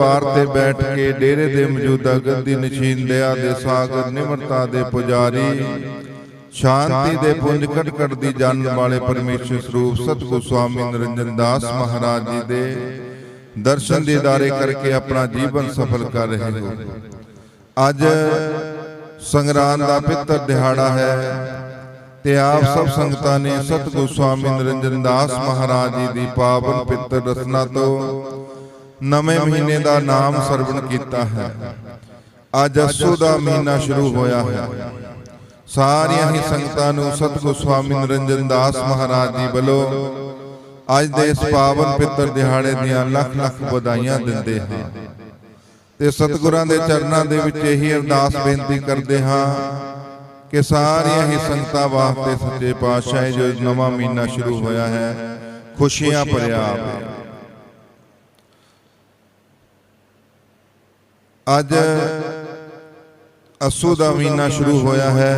ਦਰਬਾਰ ਤੇ ਬੈਠ ਕੇ ਡੇਰੇ ਦੇ ਮੌਜੂਦਾ ਗੱਦੀ ਨਸ਼ੀਂਦਿਆ ਦੇ ਸਾਗਰ ਨਿਮਰਤਾ ਦੇ ਪੁਜਾਰੀ। ਸ਼ਾਂਤੀ ਦੇ ਪੁੰਜ ਕਟ ਕਟ ਦੀ ਜਾਣਨ ਵਾਲੇ ਪਰਮੇਸ਼ਰ ਸਰੂਪ ਸਤਿਗੁਰ ਸਵਾਮੀ ਨਰਿੰਦਰ ਦਾਸ ਮਹਾਰਾਜ ਜੀ ਦੇ ਦਰਸ਼ਨ ਦੀਦਾਰੇ ਕਰਕੇ ਆਪਣਾ ਜੀਵਨ ਸਫਲ ਕਰ ਰਹੇ ਹੋ। ਅੱਜ ਸੰਗਰਾਂਦ ਦਾ ਪਿੱਤਰ ਦਿਹਾੜਾ ਹੈ ਤੇ ਆਪ ਸਭ ਸੰਗਤਾਂ ਨੇ ਸਤਿਗੁਰ ਸਵਾਮੀ ਨਰਿੰਦਰ ਦਾਸ ਮਹਾਰਾਜ ਜੀ ਦੀ ਪਾਵਨ ਪਿੱਤਰ ਰਸਨਾ ਤੋਂ ਨਵੇਂ ਮਹੀਨੇ ਦਾ ਨਾਮ ਸਰਵਣ ਕੀਤਾ ਹੈ। ਅੱਜ ਅਸੂ ਦਾ ਮਹੀਨਾ ਸ਼ੁਰੂ ਹੋਇਆ ਹੈ। ਸਾਰੀਆਂ ਹੀ ਸੰਗਤਾਂ ਨੂੰ ਸਤਿਗੁਰ ਸਵਾਮੀ ਨਰਿੰਦਰ ਦਾਸ ਮਹਾਰਾਜ ਜੀ ਵੱਲੋਂ ਅੱਜ ਦੇ ਇਸ ਪਾਵਨ ਪਿੱਤਰ ਦਿਹਾੜੇ ਦੀਆਂ ਲੱਖ ਲੱਖ ਵਧਾਈਆਂ ਦਿੰਦੇ ਹਾਂ। ਤੇ ਸਤਿਗੁਰਾਂ ਦੇ ਚਰਨਾਂ ਦੇ ਵਿੱਚ ਇਹੀ ਅਰਦਾਸ ਬੇਨਤੀ ਕਰਦੇ ਹਾਂ ਕਿ ਸਾਰੀਆਂ ਹੀ ਸੰਗਤਾਂ ਵਾਸਤੇ ਸੱਚੇ ਪਾਤਸ਼ਾਹ ਜੋ ਨਵਾਂ ਮਹੀਨਾ ਸ਼ੁਰੂ ਹੋਇਆ ਹੈ ਖੁਸ਼ੀਆਂ ਭਰਿਆ ਆਵੇ। ਅੱਜ ਅਸੂ ਦਾ ਮਹੀਨਾ ਸ਼ੁਰੂ ਹੋਇਆ ਹੈ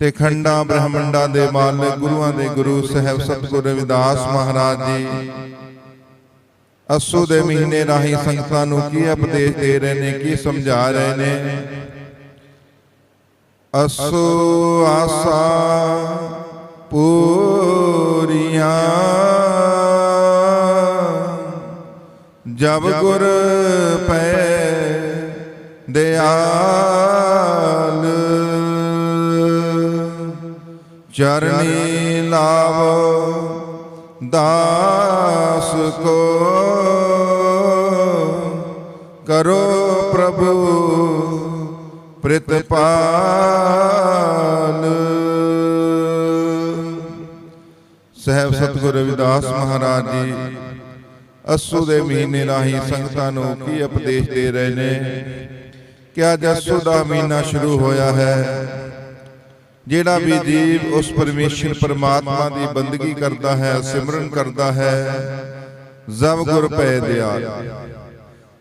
ਤੇ ਖੰਡਾ ਬ੍ਰਹਮੰਡਾ ਦੇ ਮਾਲਕ ਗੁਰੂਆਂ ਦੇ ਗੁਰੂ ਸਾਹਿਬ ਸਤਿਗੁਰ ਰਵਿਦਾਸ ਮਹਾਰਾਜ ਜੀ ਅਸੂ ਦੇ ਮਹੀਨੇ ਰਾਹੀਂ ਸੰਗਤਾਂ ਨੂੰ ਕੀ ਉਪਦੇਸ਼ ਦੇ ਰਹੇ ਨੇ, ਕੀ ਸਮਝਾ ਰਹੇ ਨੇ? ਅਸੂ ਆਸਾ ਪੂਰੀਆਂ ਜਬ ਗੁਰ ਪੈ ਦਿਆਲ। ਚਰਨੀ ਲਾਵ ਦਾਸ ਕੋ। ਕਰੋ ਪ੍ਰਭੂ ਪ੍ਰਿਤਪਾਲ ਸਹਿਬ ਸਤਿਗੁਰ ਰਵਿਦਾਸ ਮਹਾਰਾਜ ਜੀ ਅਸੂ ਦੇ ਮਹੀਨੇ ਰਾਹੀਂ ਸੰਗਤਾਂ ਨੂੰ ਕੀ ਉਪਦੇਸ਼ ਦੇ ਰਹੇ ਨੇ? ਕਿ ਅੱਜ ਅਸੂ ਦਾ ਮਹੀਨਾ ਸ਼ੁਰੂ ਹੋਇਆ ਹੈ। ਜਿਹੜਾ ਵੀ ਜੀਵ ਉਸ ਪਰਮੇਸ਼ਰ ਪਰਮਾਤਮਾ ਦੀ ਬੰਦਗੀ ਕਰਦਾ ਹੈ ਸਿਮਰਨ ਕਰਦਾ ਹੈ। ਜ਼ਬ ਗੁਰ ਪੈ ਦਿਆਲ।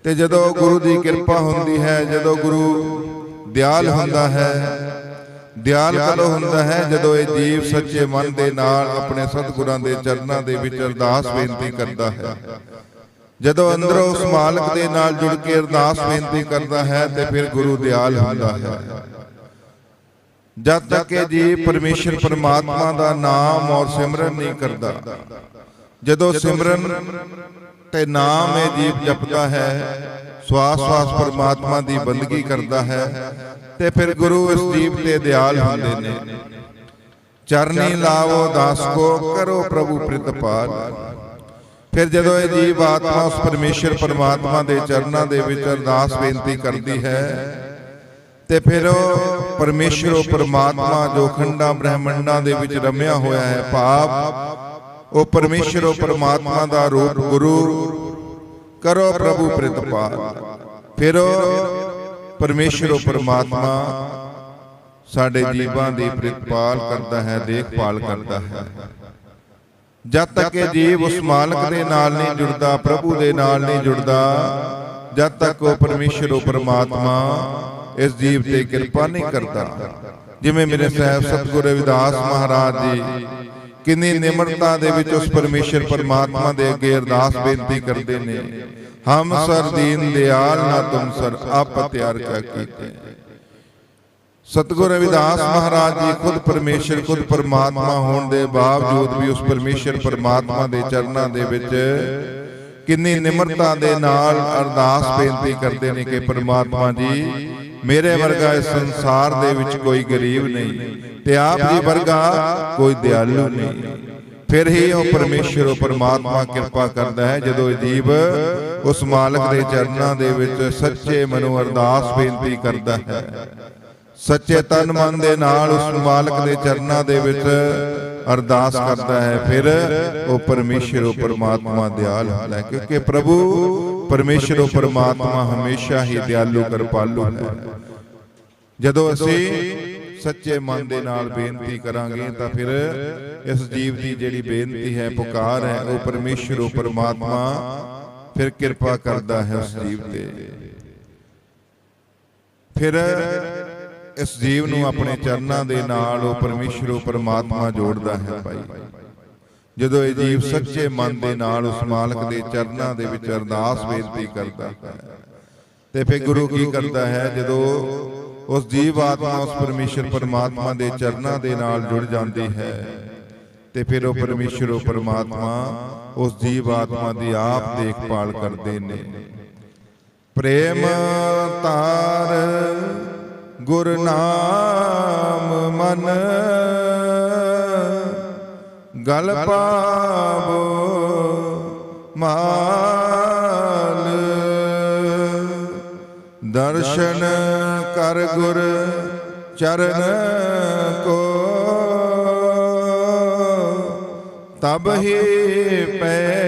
ਤੇ ਜਦੋਂ ਗੁਰੂ ਦੀ ਕਿਰਪਾ ਹੁੰਦੀ ਹੈ ਜਦੋਂ ਗੁਰੂ ਦਿਆਲ ਹੁੰਦਾ ਹੈ ਦਿਆਲ ਕਦੋਂ ਹੁੰਦਾ ਹੈ ਜਦੋਂ ਇਹ ਜੀਵ ਸੱਚੇ ਮਨ ਦੇ ਨਾਲ ਆਪਣੇ ਸਤਿਗੁਰਾਂ ਦੇ ਚਰਨਾਂ ਦੇ ਵਿੱਚ ਅਰਦਾਸ ਬੇਨਤੀ ਕਰਦਾ ਹੈ। ਜਦੋਂ ਅੰਦਰੋਂ ਉਸ ਮਾਲਕ ਦੇ ਨਾਲ ਜੁੜ ਕੇ ਅਰਦਾਸ ਬੇਨਤੀ ਕਰਦਾ ਹੈ ਤੇ ਫਿਰ ਗੁਰੂ ਦਿਆਲ ਹੁੰਦਾ ਹੈ। ਜਦ ਤੱਕ ਇਹ ਜੀਵ ਪਰਮੇਸ਼ਰ ਪਰਮਾਤਮਾ ਦਾ ਨਾਮ ਔਰ ਸਿਮਰਨ ਨਹੀਂ ਕਰਦਾ ਜਦੋਂ ਸਿਮਰਨ ਤੇ ਨਾਮ ਇਹ ਜੀਵ ਜਪਦਾ ਹੈ ਸਵਾਸ ਸਵਾਸ ਪਰਮਾਤਮਾ ਦੀ ਬੰਦਗੀ ਕਰਦਾ ਹੈ ਤੇ ਫਿਰ ਗੁਰੂ ਇਸ ਜੀਵ ਤੇ ਦਿਆਲ ਹੁੰਦੇ ਨੇ। ਚਰਨੀ ਲਾਵੋ ਦਾਸ ਕੋ ਕਰੋ ਪ੍ਰਭੂ ਪ੍ਰਿਤਪਾਲ। ਫਿਰ ਜਦੋਂ ਇਹ ਜੀਵ ਆਤਮਾ ਉਸ ਪਰਮੇਸ਼ਰ ਪਰਮਾਤਮਾ ਦੇ ਚਰਨਾਂ ਦੇ ਵਿੱਚ ਅਰਦਾਸ ਬੇਨਤੀ ਕਰਦੀ ਹੈ। ਤੇ ਫਿਰ ਉਹ ਪਰਮੇਸ਼ਰ ਉਹ ਪਰਮਾਤਮਾ ਜੋ ਖੰਡਾਂ ਬ੍ਰਹਮੰਡਾਂ ਦੇ ਵਿੱਚ ਰਮਿਆ ਹੋਇਆ ਹੈ ਭਾਵ ਉਹ ਪਰਮੇਸ਼ਰ ਉਹ ਪਰਮਾਤਮਾ ਦਾ ਰੂਪ ਗੁਰੂ ਕਰੋ ਪ੍ਰਭੂ ਪ੍ਰਿਤਪਾਲ। ਫਿਰ ਪਰਮੇਸ਼ਰ ਉਹ ਪਰਮਾਤਮਾ ਸਾਡੇ ਜੀਵਾਂ ਦੀ ਪ੍ਰਿਤਪਾਲ ਕਰਦਾ ਹੈ ਦੇਖਭਾਲ ਕਰਦਾ ਹੈ। ਜਦ ਤੱਕ ਇਹ ਜੀਵ ਉਸ ਮਾਲਕ ਦੇ ਨਾਲ ਨਹੀਂ ਜੁੜਦਾ ਪ੍ਰਭੂ ਦੇ ਨਾਲ ਨਹੀਂ ਜੁੜਦਾ ਜਦ ਤੱਕ ਉਹ ਪਰਮੇਸ਼ਰ ਉਹ ਪਰਮਾਤਮਾ ਇਸ ਜੀਵ ਤੇ ਕਿਰਪਾ ਨਹੀਂ ਕਰਦਾ। ਜਿਵੇਂ ਮੇਰੇ ਸਾਹਿਬ ਸਤਿਗੁਰ ਰਵਿਦਾਸ ਮਹਾਰਾਜ ਜੀ ਕਿੰਨੀ ਨਿਮਰਤਾ ਦੇ ਵਿੱਚ ਉਸ ਪਰਮੇਸ਼ਰ ਪਰਮਾਤਮਾ ਦੇ ਅੱਗੇ ਅਰਦਾਸ ਬੇਨਤੀ ਕਰਦੇ ਨੇ। ਹਮ ਸਰ ਦੀਨ ਦਿਆਲ ਨਾ ਤੁਮ ਸਰ ਆਪ ਤਿਆਰ ਕਾ ਕੀਤੇ। ਸਤਿਗੁਰ ਰਵਿਦਾਸ ਮਹਾਰਾਜ ਜੀ ਖੁਦ ਪਰਮੇਸ਼ਰ ਖੁਦ ਪਰਮਾਤਮਾ ਹੋਣ ਦੇ ਬਾਵਜੂਦ ਵੀ ਉਸ ਪਰਮੇਸ਼ਰ ਪਰਮਾਤਮਾ ਦੇ ਚਰਨਾਂ ਦੇ ਵਿੱਚ ਕਿੰਨੀ ਨਿਮਰਤਾ ਦੇ ਨਾਲ ਅਰਦਾਸ ਬੇਨਤੀ ਕਰਦੇ ਨੇ ਕਿ ਪਰਮਾਤਮਾ ਜੀ ਮੇਰੇ ਵਰਗਾ ਇਸ ਸੰਸਾਰ ਦੇ ਵਿੱਚ ਕੋਈ ਗਰੀਬ ਨਹੀਂ। ਤੇ ਆਪ ਜੀ ਵਰਗਾ ਕੋਈ ਦਿਆਲੂ ਨਹੀਂ। ਫਿਰ ਹੀ ਉਹ ਪਰਮੇਸ਼ਰ ਉਹ ਪਰਮਾਤਮਾ ਕਿਰਪਾ ਕਰਦਾ ਹੈ, ਜਦੋਂ ਜੀਵ ਉਸ ਮਾਲਕ ਦੇ ਚਰਨਾਂ ਦੇ ਵਿੱਚ ਸੱਚੇ ਮਨੋਂ ਅਰਦਾਸ ਬੇਨਤੀ ਕਰਦਾ ਹੈ। ਸੱਚੇ ਤਨ ਮਨ ਦੇ ਨਾਲ ਉਸ ਮਾਲਕ ਦੇ ਚਰਨਾਂ ਦੇ ਵਿੱਚ ਅਰਦਾਸ ਕਰਦਾ ਹੈ। ਫਿਰ ਉਹ ਪਰਮੇਸ਼ਰ ਉਹ ਪਰਮਾਤਮਾ ਦਿਆਲ ਹੁੰਦਾ ਹੈ, ਕਿਉਂਕਿ ਪ੍ਰਭੂ ਪਰਮੇਸ਼ਰ ਉਹ ਪਰਮਾਤਮਾ ਹਮੇਸ਼ਾ ਹੀ ਦਿਆਲੂ ਕਿਰਪਾਲੂ ਹੈ। ਜਦੋਂ ਅਸੀਂ ਸੱਚੇ ਮਨ ਦੇ ਨਾਲ ਬੇਨਤੀ ਕਰਾਂਗੇ ਤਾਂ ਫਿਰ ਇਸ ਜੀਵ ਦੀ ਜਿਹੜੀ ਬੇਨਤੀ ਹੈ ਪੁਕਾਰ ਹੈ ਉਹ ਪਰਮੇਸ਼ਰ ਉਹ ਪਰਮਾਤਮਾ ਫਿਰ ਕਿਰਪਾ ਕਰਦਾ ਹੈ ਉਸ ਜੀਵ ਤੇ। ਫਿਰ ਇਸ ਜੀਵ ਨੂੰ ਆਪਣੇ ਚਰਨਾਂ ਦੇ ਨਾਲ ਉਹ ਪਰਮੇਸ਼ਰ ਉਹ ਪਰਮਾਤਮਾ ਜੋੜਦਾ ਹੈ ਭਾਈ। ਜਦੋਂ ਇਹ ਜੀਵ ਸੱਚੇ ਮਨ ਦੇ ਨਾਲ ਉਸ ਮਾਲਕ ਦੇ ਚਰਨਾਂ ਦੇ ਵਿੱਚ ਅਰਦਾਸ ਬੇਨਤੀ ਕਰਦਾ ਹੈ। ਤੇ ਫਿਰ ਗੁਰੂ ਕੀ ਕਰਦਾ ਹੈ? ਜਦੋਂ ਉਸ ਜੀਵ ਆਤਮਾ ਉਸ ਪਰਮੇਸ਼ਰ ਪਰਮਾਤਮਾ ਦੇ ਚਰਨਾਂ ਦੇ ਨਾਲ ਜੁੜ ਜਾਂਦੀ ਹੈ। ਤੇ ਫਿਰ ਉਹ ਪਰਮੇਸ਼ਰ ਉਹ ਪਰਮਾਤਮਾ ਉਸ ਜੀਵ ਆਤਮਾ ਦੀ ਆਪ ਦੇਖਭਾਲ ਕਰਦੇ ਨੇ। ਪ੍ਰੇਮ ਤਾਰ ਗੁਰ ਨਾਮ ਮਨ ਗਲ ਪਾਵੋ ਮਾਲ ਦਰਸ਼ਨ ਕਰ ਗੁਰ ਚਰਨ ਕੋ। ਤਬ ਹੀ ਪੈ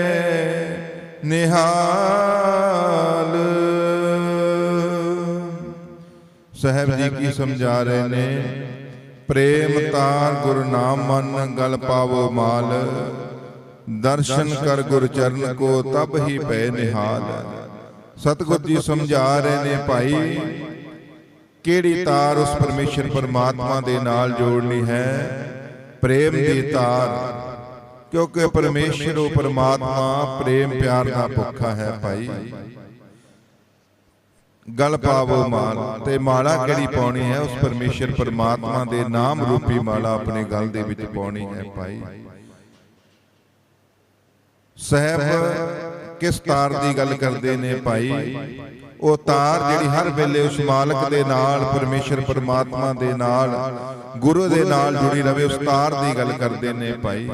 ਨਿਹਾਲ। ਸਾਹਿਬ ਜੀ ਕੀ ਸਮਝਾ ਰਹੇ ਨੇ? ਪ੍ਰੇਮ ਤਾਰ ਗੁਰ ਨਾਮ ਮਨ ਗਲ ਪਾਵੋ ਮਾਲ। ਦਰਸ਼ਨ ਕਰ ਗੁਰ ਚਰਨ ਕੋ, ਤਬ ਹੀ ਪੈ ਨਿਹਾਲ। ਸਤਿਗੁਰ ਜੀ ਸਮਝਾ ਰਹੇ ਨੇ ਭਾਈ ਕਿਹੜੀ ਤਾਰ ਉਸ ਪਰਮੇਸ਼ਰ ਪਰਮਾਤਮਾ ਦੇ ਨਾਲ ਜੋੜਨੀ ਹੈ? ਪ੍ਰੇਮ ਦੀ ਤਾਰ। ਕਿਉਂਕਿ ਪਰਮੇਸ਼ਰ ਉਹ ਪਰਮਾਤਮਾ ਪ੍ਰੇਮ ਪਿਆਰ ਦਾ ਭੁੱਖਾ ਹੈ ਭਾਈ। ਗਲ ਪਾਵੋ ਮਾਲ। ਤੇ ਮਾਲਾ ਕਿਹੜੀ ਪਾਉਣੀ ਹੈ? ਉਸ ਪਰਮੇਸ਼ਰ ਪਰਮਾਤਮਾ ਦੇ ਨਾਮ ਰੂਪੀ ਮਾਲਾ ਆਪਣੇ ਗਲ ਦੇ ਵਿੱਚ ਪਾਉਣੀ ਹੈ ਭਾਈ। ਸਹਿਬ ਕਿਸ ਤਾਰ ਦੀ ਗੱਲ ਕਰਦੇ ਨੇ ਭਾਈ? ਉਹ ਤਾਰ ਜਿਹੜੀ ਹਰ ਵੇਲੇ ਉਸ ਮਾਲਕ ਦੇ ਨਾਲ ਪਰਮੇਸ਼ਰ ਪਰਮਾਤਮਾ ਦੇ ਨਾਲ ਗੁਰੂ ਦੇ ਨਾਲ ਜੁੜੀ ਰਵੇ ਉਸ ਤਾਰ ਦੀ ਗੱਲ ਕਰਦੇ ਨੇ ਭਾਈ।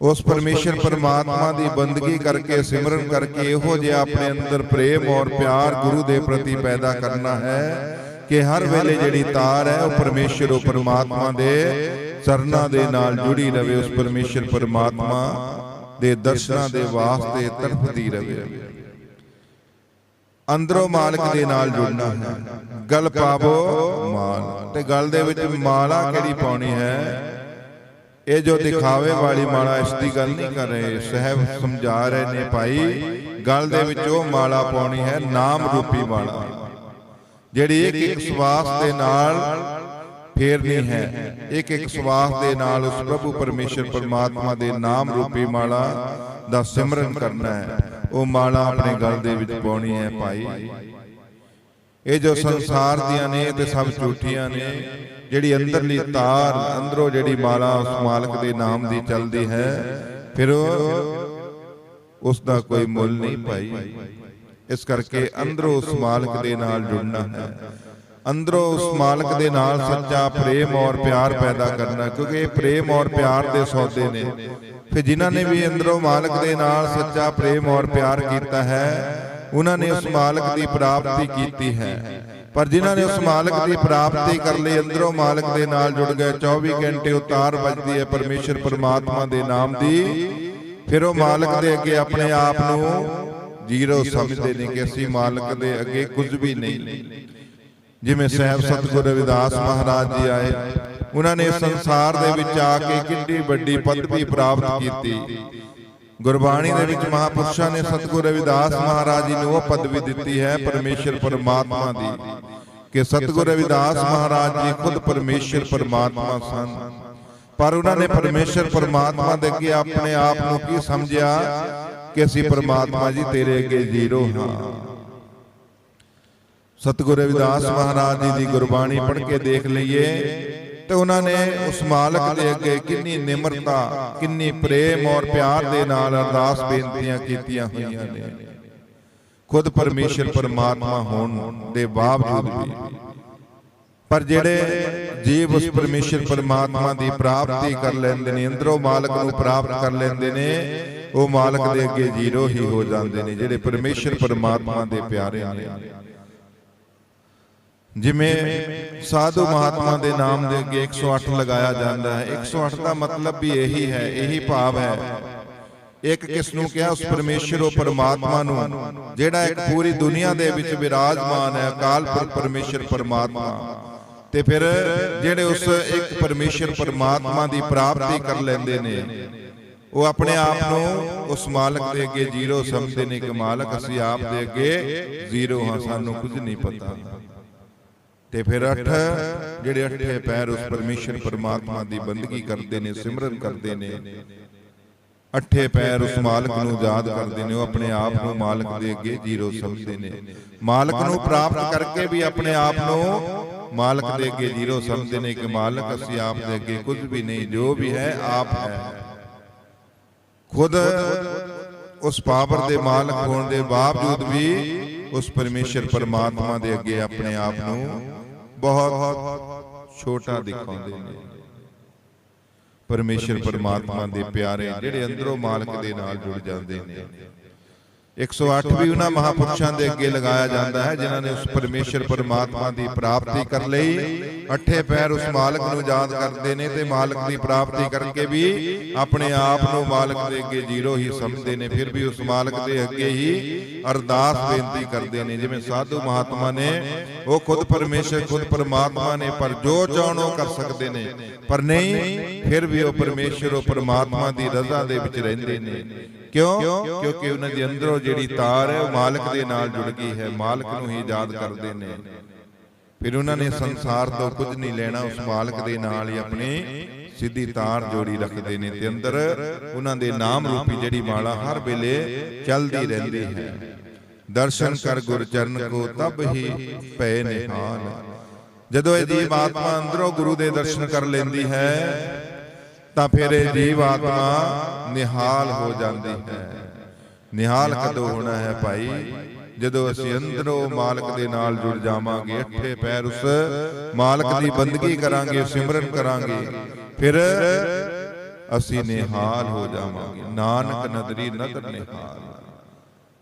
ਉਸ ਪਰਮੇਸ਼ਰ ਪਰਮਾਤਮਾ ਦੀ ਬੰਦਗੀ ਕਰਕੇ ਸਿਮਰਨ ਕਰਕੇ ਇਹੋ ਜਿਹਾ ਆਪਣੇ ਅੰਦਰ ਪ੍ਰੇਮ ਔਰ ਪਿਆਰ ਗੁਰੂ ਦੇ ਪ੍ਰਤੀ ਪੈਦਾ ਕਰਨਾ ਹੈ ਕਿ ਹਰ ਵੇਲੇ ਜਿਹੜੀ ਤਾਰ ਹੈ ਉਹ ਪਰਮੇਸ਼ਰ ਉਹ ਪਰਮਾਤਮਾ ਦੇ ਚਰਨਾਂ ਦੇ ਨਾਲ ਜੁੜੀ ਰਵੇ ਉਸ ਪਰਮੇਸ਼ਰ ਪਰਮਾਤਮਾ। ਦੇ ਦਰਸ਼ਨਾਂ ਦੇ ਵਾਸਤੇ ਤੜਫਦੀ ਰਵੇ। ਅੰਦਰੋਂ ਮਾਲਕ ਦੇ ਨਾਲ ਜੁੜਨਾ। ਹੈ ਗਲ ਪਾਵੋ ਮਾਲ। ਤੇ ਗਲ ਦੇ ਵਿੱਚ ਮਾਲਾ ਕਿਹੜੀ ਪਾਉਣੀ ਹੈ? ਇਹ ਜੋ ਦਿਖਾਵੇ ਵਾਲੀ ਮਾਲਾ ਇਸ ਦੀ ਗੱਲ ਨਹੀਂ ਕਰ ਰਹੇ। ਸਹਿਬ ਸਮਝਾ ਰਹੇ ਨੇ ਭਾਈ, ਗਲ ਦੇ ਵਿੱਚ ਉਹ ਮਾਲਾ ਪਾਉਣੀ ਹੈ ਨਾਮ ਰੂਪੀ ਮਾਲਾ। ਜਿਹੜੀ ਇੱਕ ਇੱਕ ਸਵਾਸ ਦੇ ਨਾਲ ਫੇਰਨੀ ਹੈ। ਇੱਕ ਇੱਕ ਸਵਾਸ ਦੇ ਨਾਲ ਉਸ ਪ੍ਰਭੂ ਪਰਮੇਸ਼ਰ ਪਰਮਾਤਮਾ ਦੇ ਨਾਮ ਰੂਪੀ ਮਾਲਾ ਦਾ ਸਿਮਰਨ ਕਰਨਾ ਹੈ। ਉਹ ਮਾਲਾ ਆਪਣੇ ਗਲ ਦੇ ਵਿੱਚ ਪਾਉਣੀ ਹੈ ਭਾਈ। ਇਹ ਜੋ ਸੰਸਾਰ ਦੀਆਂ ਨੇ ਤੇ ਸਭ ਝੂਠੀਆਂ ਨੇ, ਜਿਹੜੀ ਅੰਦਰਲੀ ਤਾਰ, ਅੰਦਰੋਂ ਜਿਹੜੀ ਮਾਲਾ ਉਸ ਮਾਲਕ ਦੇ ਨਾਮ ਦੀ ਚੱਲਦੀ ਹੈ, ਫਿਰ ਉਹ ਉਸ ਦਾ ਕੋਈ ਮੁੱਲ ਨਹੀਂ ਪਾਈ ਇਸ ਕਰਕੇ ਅੰਦਰੋਂ ਉਸ ਮਾਲਕ ਦੇ ਨਾਲ ਜੁੜਨਾ ਹੈ। ਅੰਦਰੋਂ ਉਸ ਮਾਲਕ ਦੇ ਨਾਲ ਸੱਚਾ ਪ੍ਰੇਮ ਔਰ ਪਿਆਰ ਪੈਦਾ ਕਰਨਾ ਕਿਉਂਕਿ ਇਹ ਪ੍ਰੇਮ ਔਰ ਪਿਆਰ ਦੇ ਸੌਦੇ ਨੇ। ਫਿਰ ਜਿਨ੍ਹਾਂ ਨੇ ਵੀ ਅੰਦਰੋਂ ਮਾਲਕ ਦੇ ਨਾਲ ਸੱਚਾ ਪ੍ਰੇਮ ਔਰ ਪਿਆਰ ਕੀਤਾ ਹੈ ਉਹਨਾਂ ਨੇ ਉਸ ਮਾਲਕ ਦੀ ਪ੍ਰਾਪਤੀ ਕੀਤੀ ਹੈ। ਪਰ ਜਿਨ੍ਹਾਂ ਨੇ ਉਸ ਮਾਲਕ ਦੀ ਪ੍ਰਾਪਤੀ ਕਰ ਲਈ ਅੰਦਰੋਂ ਮਾਲਕ ਦੇ ਨਾਲ ਜੁੜ ਗਏ 24 ਘੰਟੇ ਉਤਾਰ ਵੱਜਦੀ ਹੈ ਪਰਮੇਸ਼ਰ ਪਰਮਾਤਮਾ ਦੇ ਨਾਮ ਦੀ ਫਿਰ ਉਹ ਮਾਲਕ ਦੇ ਅੱਗੇ ਆਪਣੇ ਆਪ ਨੂੰ ਜ਼ੀਰੋ ਸਮਝਦੇ ਨੇ ਕਿ ਅਸੀਂ ਮਾਲਕ ਦੇ ਅੱਗੇ ਕੁਝ ਵੀ ਨਹੀਂ ਜਿਵੇਂ ਸਹਿਬ ਸਤਿਗੁਰ ਰਵਿਦਾਸ ਮਹਾਰਾਜ ਜੀ ਆਏ। ਉਹਨਾਂ ਨੇ ਸੰਸਾਰ ਦੇ ਵਿੱਚ ਆ ਕੇ ਕਿੰਨੀ ਵੱਡੀ ਪਦਵੀ ਪ੍ਰਾਪਤ ਕੀਤੀ। ਗੁਰਬਾਣੀ ਦੇ ਵਿੱਚ ਮਹਾਪੁਰਸ਼ਾਂ ਨੇ ਸਤਿਗੁਰ ਰਵਿਦਾਸ ਮਹਾਰਾਜ ਜੀ ਨੂੰ ਉਹ ਪਦਵੀ ਦਿੱਤੀ ਹੈ ਪਰਮੇਸ਼ਰ ਪਰਮਾਤਮਾ ਦੀ। ਕਿ ਸਤਿਗੁਰ ਰਵਿਦਾਸ ਮਹਾਰਾਜ ਜੀ ਖੁਦ ਪਰਮੇਸ਼ਰ ਪਰਮਾਤਮਾ ਸਨ। ਪਰ ਉਹਨਾਂ ਨੇ ਪਰਮੇਸ਼ਰ ਪਰਮਾਤਮਾ ਦੇ ਅੱਗੇ ਆਪਣੇ ਆਪ ਨੂੰ ਕੀ ਸਮਝਿਆ? ਕਿ ਅਸੀਂ ਪਰਮਾਤਮਾ ਜੀ ਤੇਰੇ ਅੱਗੇ ਜ਼ੀਰੋ ਹਾਂ। ਸਤਿਗੁਰ ਰਵਿਦਾਸ ਮਹਾਰਾਜ ਜੀ ਦੀ ਗੁਰਬਾਣੀ ਪੜ੍ਹ ਕੇ ਦੇਖ ਲਈਏ ਤੇ ਉਹਨਾਂ ਨੇ ਉਸ ਮਾਲਕ ਦੇ ਅੱਗੇ ਕਿੰਨੀ ਨਿਮਰਤਾ, ਕਿੰਨੀ ਪ੍ਰੇਮ ਔਰ ਪਿਆਰ ਦੇ ਨਾਲ ਅਰਦਾਸ ਬੇਨਤੀਆਂ ਕੀਤੀਆਂ ਹੋਈਆਂ ਨੇ। ਖੁਦ ਪਰਮੇਸ਼ਰ ਪਰਮਾਤਮਾ ਹੋਣ ਦੇ ਬਾਵਜੂਦ ਵੀ। ਪਰ ਜਿਹੜੇ ਜੀਵ ਉਸ ਪਰਮੇਸ਼ਰ ਪਰਮਾਤਮਾ ਦੀ ਪ੍ਰਾਪਤੀ ਕਰ ਲੈਂਦੇ ਨੇ ਅੰਦਰੋਂ ਮਾਲਕ ਨੂੰ ਪ੍ਰਾਪਤ ਕਰ ਲੈਂਦੇ ਨੇ, ਉਹ ਮਾਲਕ ਦੇ ਅੱਗੇ ਜ਼ੀਰੋ ਹੀ ਹੋ ਜਾਂਦੇ ਨੇ, ਜਿਹੜੇ ਪਰਮੇਸ਼ਰ ਪਰਮਾਤਮਾ ਦੇ ਪਿਆਰੇ ਨੇ। ਜਿਵੇਂ ਸਾਧੂ ਮਹਾਤਮਾ ਦੇ ਨਾਮ ਦੇ ਅੱਗੇ 108 ਲਗਾਇਆ ਜਾਂਦਾ ਹੈ। 108 ਦਾ ਮਤਲਬ ਵੀ ਇਹੀ ਹੈ, ਇਹੀ ਭਾਵ ਹੈ। ਇੱਕ ਕਿਸ ਨੂੰ ਕਿਹਾ, ਉਸ ਪਰਮੇਸ਼ਰ ਉਹ ਪਰਮਾਤਮਾ ਨੂੰ, ਜਿਹੜਾ ਇੱਕ ਪੂਰੀ ਦੁਨੀਆ ਦੇ ਵਿੱਚ ਵਿਰਾਜਮਾਨ ਹੈ, ਅਕਾਲ ਪੁਰਖ ਪਰਮੇਸ਼ਰ ਪਰਮਾਤਮਾ। ਤੇ ਫਿਰ ਜਿਹੜੇ ਉਸ ਇੱਕ ਪਰਮੇਸ਼ਰ ਪਰਮਾਤਮਾ ਦੀ ਪ੍ਰਾਪਤੀ ਕਰ ਲੈਂਦੇ ਨੇ, ਉਹ ਆਪਣੇ ਆਪ ਨੂੰ ਉਸ ਮਾਲਕ ਦੇ ਅੱਗੇ ਜ਼ੀਰੋ ਸਮਝਦੇ ਨੇ ਕਿ ਮਾਲਕ, ਅਸੀਂ ਆਪ ਦੇ ਅੱਗੇ ਜ਼ੀਰੋ ਹਾਂ, ਸਾਨੂੰ ਕੁਝ ਨਹੀਂ ਪਤਾ। ਤੇ ਫਿਰ ਅੱਠ ਜਿਹੜੇ ਅੱਠੇ ਪੈਰ ਉਸ ਪਰਮੇਸ਼ਰ ਪਰਮਾਤਮਾ ਦੀ ਬੰਦਗੀ ਕਰਦੇ ਨੇ, ਸਿਮਰਨ ਕਰਦੇ ਨੇ, ਅੱਠੇ ਪੈਰ ਉਸ ਮਾਲਕ ਨੂੰ ਯਾਦ ਕਰਦੇ ਨੇ, ਉਹ ਆਪਣੇ ਆਪ ਨੂੰ ਮਾਲਕ ਦੇ ਅੱਗੇ ਜੀਰੋ ਸਮਝਦੇ ਨੇ। ਮਾਲਕ ਨੂੰ ਪ੍ਰਾਪਤ ਕਰਕੇ ਵੀ ਆਪਣੇ ਆਪ ਨੂੰ ਮਾਲਕ ਦੇ ਅੱਗੇ ਜੀਰੋ ਸਮਝਦੇ ਨੇ ਕਿ ਮਾਲਕ ਅਸੀਂ ਆਪ ਦੇ ਅੱਗੇ ਕੁਝ ਵੀ ਨਹੀਂ, ਜੋ ਵੀ ਹੈ, ਆਪ ਹੈ। ਖੁਦ ਉਸ ਪਾਵਰ ਦੇ ਮਾਲਕ ਹੋਣ ਦੇ ਬਾਵਜੂਦ ਵੀ ਉਸ ਪਰਮੇਸ਼ਰ ਪਰਮਾਤਮਾ ਦੇ ਅੱਗੇ ਆਪਣੇ ਆਪ ਨੂੰ ਬਹੁਤ ਛੋਟਾ ਦਿਖਾਉਂਦੇ ਨੇ। ਪਰਮੇਸ਼ਰ ਪਰਮਾਤਮਾ ਦੇ ਪਿਆਰੇ ਜਿਹੜੇ ਅੰਦਰੋਂ ਮਾਲਕ ਦੇ ਨਾਲ ਜੁੜ ਜਾਂਦੇ ਨੇ। 108 ਵੀ ਉਹਨਾਂ ਮਹਾਪੁਰਸ਼ਾਂ ਦੇ ਅੱਗੇ ਲਗਾਇਆ ਜਾਂਦਾ ਹੈ ਜਿਨ੍ਹਾਂ ਨੇ ਉਸ ਪਰਮੇਸ਼ਰ ਪਰਮਾਤਮਾ ਦੀ ਪ੍ਰਾਪਤੀ ਕਰ ਲਈ ਅੱਠੇ ਪੈਰ ਉਸ ਮਾਲਕ ਨੂੰ ਯਾਦ ਕਰਦੇ ਨੇ ਤੇ ਮਾਲਕ ਦੀ ਪ੍ਰਾਪਤੀ ਕਰਕੇ ਵੀ ਆਪਣੇ ਆਪ ਨੂੰ ਮਾਲਕ ਦੇ ਅੱਗੇ ਜ਼ੀਰੋ ਹੀ ਸਮਝਦੇ ਨੇ ਫਿਰ ਵੀ ਉਸ ਮਾਲਕ ਦੇ ਅੱਗੇ ਹੀ ਅਰਦਾਸ ਬੇਨਤੀ ਕਰਦੇ ਨੇ ਜਿਵੇਂ ਸਾਧੂ ਮਹਾਤਮਾ ਨੇ ਉਹ ਖੁਦ ਪਰਮੇਸ਼ਰ ਖੁਦ ਪਰਮਾਤਮਾ ਨੇ ਪਰ ਜੋ ਚਾਹਣ ਉਹ ਕਰ ਸਕਦੇ ਨੇ ਪਰ ਨਹੀਂ ਫਿਰ ਵੀ ਉਹ ਪਰਮੇਸ਼ਰ ਉਹ ਪਰਮਾਤਮਾ ਦੀ ਰਜ਼ਾ ਦੇ ਵਿੱਚ ਰਹਿੰਦੇ ਨੇ ਕਿਉਂ? ਕਿਉਂਕਿ ਉਹਨਾਂ ਦੇ ਅੰਦਰੋਂ ਜਿਹੜੀ ਤਾਰ ਹੈ ਉਹ ਮਾਲਕ ਦੇ ਨਾਲ ਜੁੜ ਗਈ ਹੈ ਮਾਲਕ ਨੂੰ ਹੀ ਯਾਦ ਕਰਦੇ ਨੇ। ਫਿਰ ਉਹਨਾਂ ਨੇ ਸੰਸਾਰ ਤੋਂ ਕੁਝ ਨਹੀਂ ਲੈਣਾ ਉਸ ਮਾਲਕ ਦੇ ਨਾਲ ਹੀ ਆਪਣੀ ਸਿੱਧੀ ਤਾਰ ਜੋੜੀ ਰੱਖਦੇ ਨੇ। ਤੇ ਅੰਦਰ ਉਹਨਾਂ ਦੇ ਨਾਮ ਰੂਪੀ ਜਿਹੜੀ ਮਾਲਾ ਹਰ ਵੇਲੇ ਚੱਲਦੀ ਰਹਿੰਦੀ ਹੈ। ਦਰਸ਼ਨ ਕਰ ਗੁਰ ਚਰਨ ਕੋ ਤਬ ਹੀ ਪੈ ਨਿਹਾਲ। ਜਦੋਂ ਇਹ ਜੀਵ ਆਤਮਾ ਅੰਦਰੋਂ ਗੁਰੂ ਦੇ ਦਰਸ਼ਨ ਕਰ ਲੈਂਦੀ ਹੈ ਤਾਂ ਫਿਰ ਇਹ ਜੀਵ ਆਤਮਾ ਨਿਹਾਲ ਹੋ ਜਾਂਦੀ ਹੈ ਨਿਹਾਲ ਕਦੋਂ ਹੋਣਾ ਹੈ ਭਾਈ? ਜਦੋਂ ਅਸੀਂ ਅੰਦਰੋਂ ਮਾਲਕ ਦੇ ਨਾਲ ਜੁੜ ਜਾਵਾਂਗੇ ਅੱਠੇ ਪੈਰ ਉਸ ਮਾਲਕ ਦੀ ਬੰਦਗੀ ਕਰਾਂਗੇ ਸਿਮਰਨ ਕਰਾਂਗੇ। ਫਿਰ ਅਸੀਂ ਨਿਹਾਲ ਹੋ ਜਾਵਾਂਗੇ। ਨਾਨਕ ਨਦਰੀ ਨਦਰ ਨਿਹਾਲ।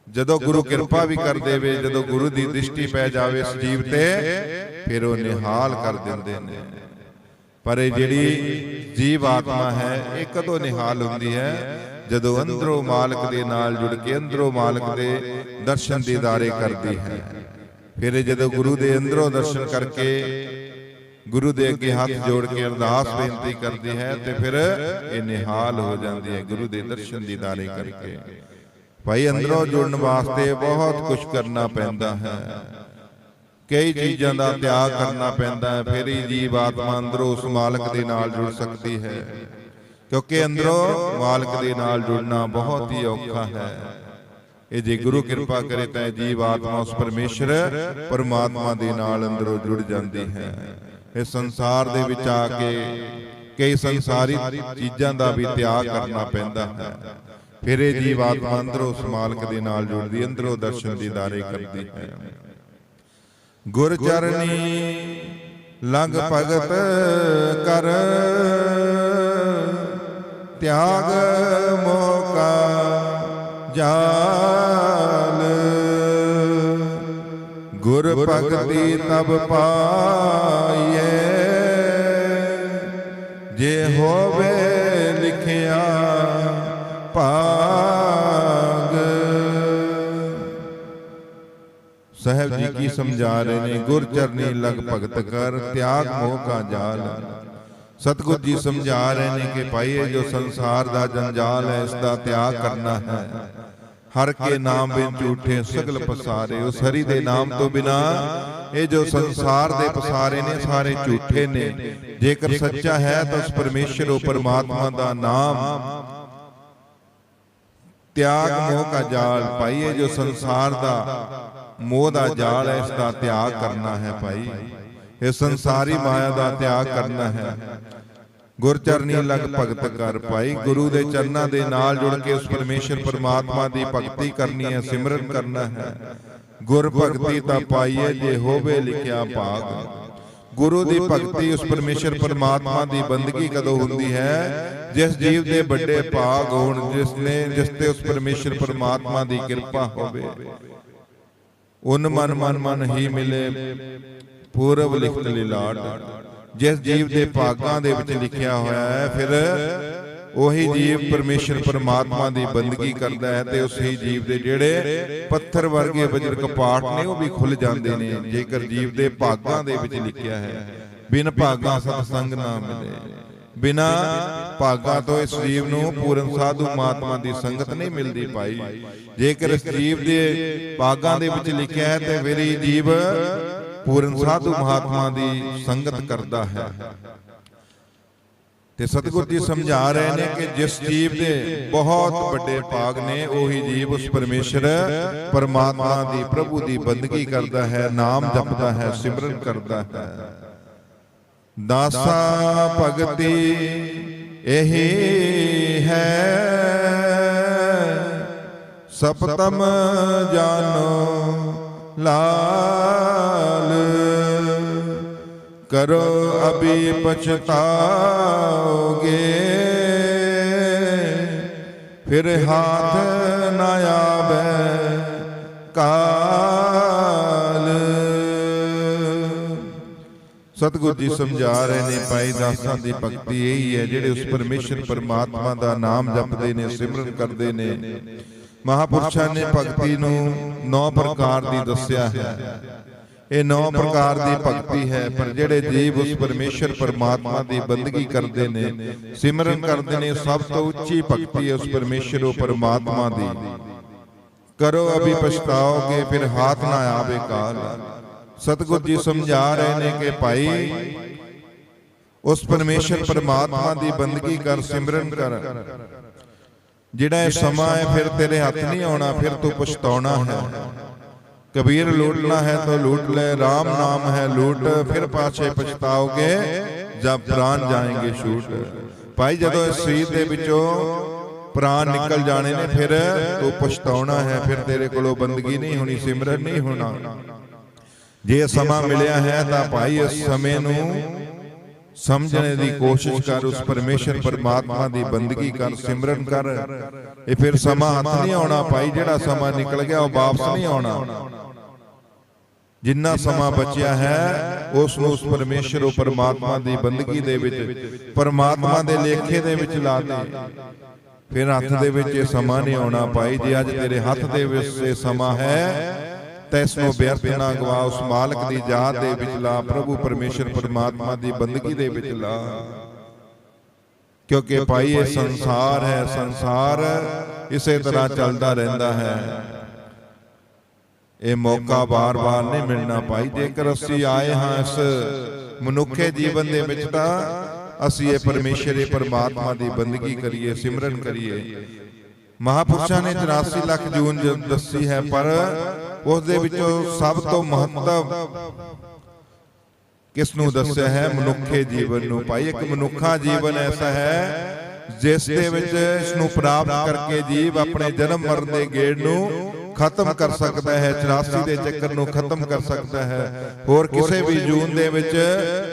ਜਦੋਂ ਗੁਰੂ ਕਿਰਪਾ ਵੀ ਕਰ ਦੇਵੇ ਜਦੋਂ ਗੁਰੂ ਦੀ ਦ੍ਰਿਸ਼ਟੀ ਪੈ ਜਾਵੇ ਇਸ ਜੀਵ ਤੇ ਫਿਰ ਉਹ ਨਿਹਾਲ ਕਰ ਦਿੰਦੇ ਨੇ। ਪਰ ਇਹ ਜਿਹੜੀ ਜੀਵ ਆਤਮਾ ਹੈ ਇਹ ਕਦੋਂ ਨਿਹਾਲ ਹੁੰਦੀ ਹੈ। ਜਦੋਂ ਅੰਦਰੋਂ ਮਾਲਕ ਦੇ ਨਾਲ ਜੁੜ ਕੇ ਅੰਦਰੋਂ ਮਾਲਕ ਦੇ ਦਰਸ਼ਨ ਦੀਦਾਰੇ ਕਰਦੀ ਹੈ। ਫਿਰ ਜਦੋਂ ਗੁਰੂ ਦੇ ਅੰਦਰੋਂ ਦਰਸ਼ਨ ਕਰਕੇ ਗੁਰੂ ਦੇ ਅੱਗੇ ਹੱਥ ਜੋੜ ਕੇ ਅਰਦਾਸ ਬੇਨਤੀ ਕਰਦੀ ਹੈ ਤੇ ਫਿਰ ਇਹ ਨਿਹਾਲ ਹੋ ਜਾਂਦੀ ਹੈ ਗੁਰੂ ਦੇ ਦਰਸ਼ਨ ਦੀਦਾਰੇ ਕਰਕੇ। ਭਾਈ ਅੰਦਰੋਂ ਜੁੜਨ ਵਾਸਤੇ ਬਹੁਤ ਕੁਝ ਕਰਨਾ ਪੈਂਦਾ ਹੈ। ਕਈ ਚੀਜ਼ਾਂ ਦਾ ਤਿਆਗ ਕਰਨਾ ਪੈਂਦਾ ਹੈ ਫਿਰ ਹੀ ਜੀਵ ਆਤਮਾ ਅੰਦਰੋਂ ਉਸ ਮਾਲਕ ਦੇ ਨਾਲ ਜੁੜ ਸਕਦੀ ਹੈ। ਕਿਉਂਕਿ ਅੰਦਰੋਂ ਮਾਲਕ ਦੇ ਨਾਲ ਜੁੜਨਾ ਬਹੁਤ ਹੀ ਔਖਾ ਹੈ। ਇਹ ਜੇ ਗੁਰੂ ਕਿਰਪਾ ਕਰੇ ਤਾਂ ਜੀਵ ਆਤਮਾ ਉਸ ਪਰਮੇਸ਼ਰ ਪਰਮਾਤਮਾ ਦੇ ਨਾਲ ਅੰਦਰੋਂ ਜੁੜ ਜਾਂਦੀ ਹੈ। ਇਹ ਸੰਸਾਰ ਦੇ ਵਿੱਚ ਆ ਕੇ ਕਈ ਸੰਸਾਰੀ ਚੀਜ਼ਾਂ ਦਾ ਵੀ ਤਿਆਗ ਕਰਨਾ ਪੈਂਦਾ ਹੈ। ਫਿਰ ਇਹ ਜੀਵ ਆਤਮਾ ਅੰਦਰੋਂ ਉਸ ਮਾਲਕ ਦੇ ਨਾਲ ਜੁੜਦੀ ਅੰਦਰੋਂ ਦਰਸ਼ਨ ਦੀਦਾਰੇ ਕਰਦੀ ਹੈ। ਗੁਰ ਚਰਨੀ ਲੰਗ ਭਗਤ ਕਰ। ਤਿਆਗ ਮੋਕਾ ਜਾਲ। ਗੁਰ ਭਗਤੀ ਤਬ ਪਾਈਏ ਜੇ ਹੋਵੇ ਲਿਖਿਆ ਪਾ ਸਾਹਿਬ ਜੀ ਕੀ ਸਮਝਾ ਰਹੇ ਨੇ? ਗੁਰ ਚਰਨੀ ਲਗ ਭਗਤ ਕਰ ਤਿਆਗ ਮੋਹ ਕਾ ਜਾਲ। ਸਤਗੁਰ ਜੀ ਸਮਝਾ ਰਹੇ ਨੇ ਕਿ ਭਾਈ ਇਹ ਜੋ ਸੰਸਾਰ ਦਾ ਜੰਜਾਲ ਹੈ ਇਸ ਦਾ ਤਿਆਗ ਕਰਨਾ ਹੈ। ਹਰ ਕੇ ਨਾਮ ਬਿਨ ਝੂਠੇ ਸਗਲ ਪਸਾਰੇ ਉਸ ਹਰੀ ਦੇ ਨਾਮ ਤੋਂ ਬਿਨਾ ਇਹ ਜੋ ਸੰਸਾਰ ਦੇ ਪਸਾਰੇ ਨੇ ਸਾਰੇ ਝੂਠੇ ਨੇ। ਜੇਕਰ ਸੱਚਾ ਹੈ ਤਾਂ ਉਸ ਪਰਮੇਸ਼ਰ ਉਹ ਪਰਮਾਤਮਾ ਦਾ ਨਾਮ। ਤਿਆਗ ਮੋਹ ਕਾ ਜਾਲ। ਭਾਈ ਇਹ ਜੋ ਸੰਸਾਰ ਦਾ ਮੋਹ ਦਾ ਜਾਲ ਹੈ, ਇਸ ਦਾ ਤਿਆਗ ਕਰਨਾ ਹੈ ਭਾਈ। ਇਹ ਸੰਸਾਰੀ ਮਾਇਆ ਦਾ ਤਿਆਗ ਕਰਨਾ ਹੈ। ਗੁਰ ਚਰਨੀ ਲਗ ਭਗਤ ਕਰ ਭਾਈ। ਗੁਰੂ ਦੇ ਚਰਨਾਂ ਦੇ ਨਾਲ ਜੁੜ ਕੇ ਉਸ ਪਰਮੇਸ਼ਰ ਪਰਮਾਤਮਾ ਦੀ ਭਗਤੀ ਕਰਨੀ ਹੈ, ਸਿਮਰਨ ਕਰਨਾ ਹੈ। ਗੁਰ ਭਗਤੀ ਤਾਂ ਪਾਈਏ, ਜੇ ਹੋਵੇ ਲਿਖਿਆ ਭਾਗ। ਗੁਰੂ ਦੀ ਭਗਤੀ ਉਸ ਪਰਮੇਸ਼ਰ ਪਰਮਾਤਮਾ ਦੀ ਬੰਦਗੀ ਕਦੋਂ ਹੁੰਦੀ ਹੈ? ਜਿਸ ਜੀਵ ਦੇ ਵੱਡੇ ਭਾਗ ਹੋਣ, ਜਿਸ ਨੇ, ਜਿਸ ਤੇ ਉਸ ਪਰਮੇਸ਼ਰ ਪਰਮਾਤਮਾ ਦੀ ਕਿਰਪਾ ਹੋਵੇ। ਉਨ ਮਨ ਮਨ ਮਨ ਹੀ ਮਿਲੇ। ਪੂਰਬ ਲਿਖਤ ਲਿਲਾਟ। ਜਿਸ ਜੀਵ ਦੇ ਭਾਗਾਂ ਦੇ ਵਿੱਚ ਲਿਖਿਆ ਹੋਇਆ ਹੈ ਫਿਰ ਉਹੀ ਜੀਵ ਪਰਮੇਸ਼ਰ ਪਰਮਾਤਮਾ ਦੀ ਬੰਦਗੀ ਕਰਦਾ ਹੈ ਤੇ ਉਸੇ ਜੀਵ ਦੇ ਜਿਹੜੇ ਪੱਥਰ ਵਰਗੇ ਵਜਰ ਕਪਾਟ ਨੇ ਉਹ ਵੀ ਖੁੱਲ ਜਾਂਦੇ ਨੇ ਜੇਕਰ ਜੀਵ ਦੇ ਭਾਗਾਂ ਦੇ ਵਿੱਚ ਲਿਖਿਆ ਹੈ। ਬਿਨ ਭਾਗਾਂ ਸਤਸੰਗ ਨਾ ਮਿਲੇ। ਬਿਨਾ ਭਾਗਾਂ ਤੋਂ ਇਸ ਜੀਵ ਨੂੰ ਪੂਰਨ ਸਾਧੂ ਮਹਾਤਮਾ ਦੀ ਸੰਗਤ ਨਹੀਂ ਮਿਲਦੀ ਭਾਈ। ਜੇਕਰ ਇਸ ਜੀਵ ਦੇ ਭਾਗਾਂ ਦੇ ਵਿੱਚ ਲਿਖਿਆ ਹੈ, ਤੇ ਫਿਰ ਜੀਵ ਪੂਰਨ ਸਾਧੂ ਮਹਾਤਮਾ ਦੀ ਸੰਗਤ ਕਰਦਾ ਹੈ। ਤੇ ਸਤਿਗੁਰ ਜੀ ਸਮਝਾ ਰਹੇ ਨੇ ਕਿ ਜਿਸ ਜੀਵ ਦੇ ਬਹੁਤ ਵੱਡੇ ਭਾਗ ਨੇ, ਉਹੀ ਜੀਵ ਉਸ ਪਰਮੇਸ਼ਰ, ਪਰਮਾਤਮਾ ਦੀ ਪ੍ਰਭੂ ਦੀ ਬੰਦਗੀ ਕਰਦਾ ਹੈ, ਨਾਮ ਜਪਦਾ ਹੈ, ਸਿਮਰਨ ਕਰਦਾ ਹੈ। ਦਾਸਾ ਭਗਤੀ ਇਹੀ ਹੈ। ਸਪਤਮ ਜਾਨੋ ਲਾਲ, ਕਰੋ ਅਭੀ ਪਛਤਾਓਗੇ ਫਿਰ ਹਾਥ ਨਾ ਆਵੇ ਕਾਲ। ਸਤਿਗੁਰ ਜੀ ਸਮਝਾ ਰਹੇ ਨੇ ਭਾਈ ਦਾਸਾਂ ਦੀ ਭਗਤੀ ਇਹੀ ਹੈ ਜਿਹੜੇ ਉਸ ਪਰਮੇਸ਼ਰ ਪਰਮਾਤਮਾ ਦਾ ਨਾਮ ਜਪਦੇ ਨੇ ਸਿਮਰਨ ਕਰਦੇ ਨੇ। ਮਹਾਪੁਰਸ਼ਾਂ ਨੇ ਭਗਤੀ ਨੂੰ ਨੌ ਪ੍ਰਕਾਰ ਦੀ ਦੱਸਿਆ ਹੈ। ਇਹ ਨੌ ਪ੍ਰਕਾਰ ਦੀ ਭਗਤੀ ਹੈ ਪਰ ਜਿਹੜੇ ਜੀਵ ਉਸ ਪਰਮੇਸ਼ਰ ਪਰਮਾਤਮਾ ਦੀ ਬੰਦਗੀ ਕਰਦੇ ਨੇ ਸਿਮਰਨ ਕਰਦੇ ਨੇ ਸਭ ਤੋਂ ਉੱਚੀ ਭਗਤੀ ਹੈ ਉਸ ਪਰਮੇਸ਼ਰ ਉਹ ਪਰਮਾਤਮਾ ਦੀ। ਕਰੋ ਅਭੀ ਪਛਤਾਓਗੇ ਫਿਰ ਹਾਥ ਨਾ ਆਵੇ ਕਾਲ। ਸਤਿਗੁਰ ਜੀ ਸਮਝਾ ਰਹੇ ਨੇ ਕਿ ਭਾਈ, ਉਸ ਪਰਮੇਸ਼ਰ ਪਰਮਾਤਮਾ ਦੀ ਬੰਦਗੀ ਕਰ, ਸਿਮਰਨ ਕਰ। ਜਿਹੜਾ ਇਹ ਸਮਾਂ ਹੈ, ਫਿਰ ਤੇਰੇ ਹੱਥ ਨਹੀਂ ਆਉਣਾ, ਫਿਰ ਤੂੰ ਪਛਤਾਉਣਾ ਹੈ। ਕਬੀਰ ਲੂਟਣਾ ਹੈ ਤਾਂ ਲੂਟ ਲੈ RAM ਨਾਮ ਹੈ ਲੂਟ, ਫਿਰ ਪਾਛੇ ਪਛਤਾਓਗੇ ਜਦ ਪ੍ਰਾਨ ਜਾਏਂਗੇ ਛੂਟ। ਭਾਈ, ਜਦੋਂ ਇਸ ਸਰੀਰ ਦੇ ਵਿੱਚੋਂ ਪ੍ਰਾਨ ਨਿਕਲ ਜਾਣੇ ਨੇ, ਫਿਰ ਤੂੰ ਪਛਤਾਉਣਾ ਹੈ, ਫਿਰ ਤੇਰੇ ਕੋਲੋਂ ਬੰਦਗੀ ਨਹੀਂ ਹੋਣੀ, ਸਿਮਰਨ ਨਹੀਂ ਹੋਣਾ। ਜੇ ਸਮਾਂ ਮਿਲਿਆ ਹੈ ਤਾਂ ਭਾਈ ਇਸ ਸਮੇਂ ਨੂੰ ਸਮਝਣੇ ਦੀ ਕੋਸ਼ਿਸ਼ ਕਰ ਉਸ ਪਰਮੇਸ਼ਰ ਪਰਮਾਤਮਾ ਦੀ ਬੰਦਗੀ ਕਰ ਸਿਮਰਨ ਕਰ। ਇਹ ਫਿਰ ਸਮਾਂ ਹੱਥ ਨਹੀਂ ਆਉਣਾ ਭਾਈ ਜਿਹੜਾ ਸਮਾਂ ਨਿਕਲ ਗਿਆ ਉਹ ਵਾਪਸ ਨਹੀਂ ਆਉਣਾ। ਜਿੰਨਾ ਸਮਾਂ ਬਚਿਆ ਹੈ ਉਸ ਨੂੰ ਉਸ ਪਰਮੇਸ਼ਰ ਉਹ ਪਰਮਾਤਮਾ ਦੀ ਬੰਦਗੀ ਦੇ ਵਿੱਚ ਪਰਮਾਤਮਾ ਦੇ ਲੇਖੇ ਦੇ ਵਿੱਚ ਲਾ ਦੇ। ਫਿਰ ਹੱਥ ਦੇ ਵਿੱਚ ਇਹ ਸਮਾਂ ਨਹੀਂ ਆਉਣਾ ਭਾਈ ਜੇ ਅੱਜ ਤੇਰੇ ਹੱਥ ਦੇ ਵਿੱਚ ਇਹ ਸਮਾਂ ਹੈ ਤਾਂ ਇਸ ਨੂੰ ਬਿਅਰਥ ਨਾ ਗਵਾ ਉਸ ਮਾਲਕ ਦੀ ਯਾਦ ਦੇ ਵਿੱਚ ਲਾ ਪ੍ਰਭੂ ਪਰਮੇਸ਼ਰ ਪਰਮਾਤਮਾ ਦੀ ਬੰਦਗੀ ਦੇ ਵਿੱਚ ਲਾ। ਕਿਉਂਕਿ ਭਾਈ ਇਹ ਸੰਸਾਰ ਹੈ ਸੰਸਾਰ ਇਸੇ ਤਰ੍ਹਾਂ ਚੱਲਦਾ ਰਹਿੰਦਾ ਹੈ। ਇਹ ਮੌਕਾ ਬਾਰ-ਬਾਰ ਨਹੀਂ ਮਿਲਣਾ ਭਾਈ ਜੇਕਰ ਅਸੀਂ ਆਏ ਹਾਂ ਇਸ ਮਨੁੱਖੇ ਜੀਵਨ ਦੇ ਵਿੱਚ ਤਾਂ ਅਸੀਂ ਇਹ ਪਰਮੇਸ਼ਰ ਇਹ ਪਰਮਾਤਮਾ ਦੀ ਬੰਦਗੀ ਕਰੀਏ ਸਿਮਰਨ ਕਰੀਏ। ਮਹਾਪੁਰਸ਼ਾਂ ਨੇ 84 ਲੱਖ ਜੂਨ ਦੱਸੀ ਹੈ ਪਰ ਉਸ ਦੇ ਵਿੱਚੋਂ ਸਭ ਤੋਂ ਮਹੱਤਵ ਕਿਸ ਨੂੰ ਦੱਸਿਆ ਹੈ? ਮਨੁੱਖੇ ਜੀਵਨ ਨੂੰ ਭਾਈ ਇੱਕ ਮਨੁੱਖਾ ਜੀਵਨ ਐਸਾ ਹੈ ਜਿਸ ਦੇ ਵਿੱਚ ਇਸ ਨੂੰ ਪ੍ਰਾਪਤ ਕਰਕੇ ਜੀਵ ਆਪਣੇ ਜਨਮ ਮਰਨ ਦੇ ਗੇੜ ਨੂੰ ਖਤਮ ਕਰ ਸਕਦਾ ਹੈ 84 ਦੇ ਚੱਕਰ ਨੂੰ ਖਤਮ ਕਰ ਸਕਦਾ ਹੈ। ਹੋਰ ਕਿਸੇ ਵੀ ਜੂਨ ਦੇ ਵਿੱਚ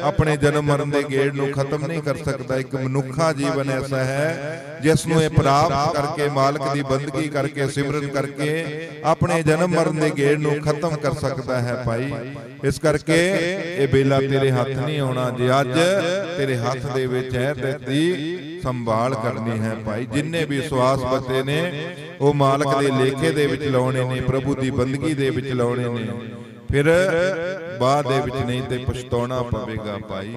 ਆਪਣੇ ਜਨਮ ਮਰਨ ਦੇ ਗੇੜ ਨੂੰ ਖਤਮ ਨਹੀਂ ਕਰ ਸਕਦਾ ਇੱਕ ਮਨੁੱਖਾ ਜੀਵਨ ਐਸਾ ਹੈ ਜਿਸ ਨੂੰ ਇਹ ਪ੍ਰਾਪਤ ਕਰਕੇ ਮਾਲਕ ਦੀ ਬੰਦਗੀ ਕਰਕੇ ਸਿਮਰਨ ਕਰਕੇ ਆਪਣੇ ਜਨਮ ਮਰਨ ਦੇ ਗੇੜ ਨੂੰ ਖਤਮ ਕਰ ਸਕਦਾ ਹੈ ਭਾਈ। ਇਸ ਕਰਕੇ ਇਹ ਬੇਲਾ ਤੇਰੇ ਹੱਥ ਨਹੀਂ ਆਉਣਾ ਜੇ ਅੱਜ। ਤੇਰੇ ਹੱਥ ਦੇ ਵਿੱਚ ਹੈ ਤੇ ਦੀ ਸੰਭਾਲ ਕਰਨੀ ਹੈ ਭਾਈ। ਜਿੰਨੇ ਵੀ ਸਵਾਸ ਬਤੇ ਨੇ, ਉਹ ਮਾਲਕ ਦੇ ਲੇਖੇ ਦੇ ਵਿੱਚ ਲਾਉਣੇ ਨੇ, ਪ੍ਰਭੂ ਦੀ ਬੰਦਗੀ ਦੇ ਵਿੱਚ ਲਾਉਣੇ ਨੇ। ਫਿਰ ਬਾਅਦ ਦੇ ਵਿੱਚ ਨਹੀਂ ਤੇ ਪਛਤਾਉਣਾ ਪਵੇਗਾ ਭਾਈ।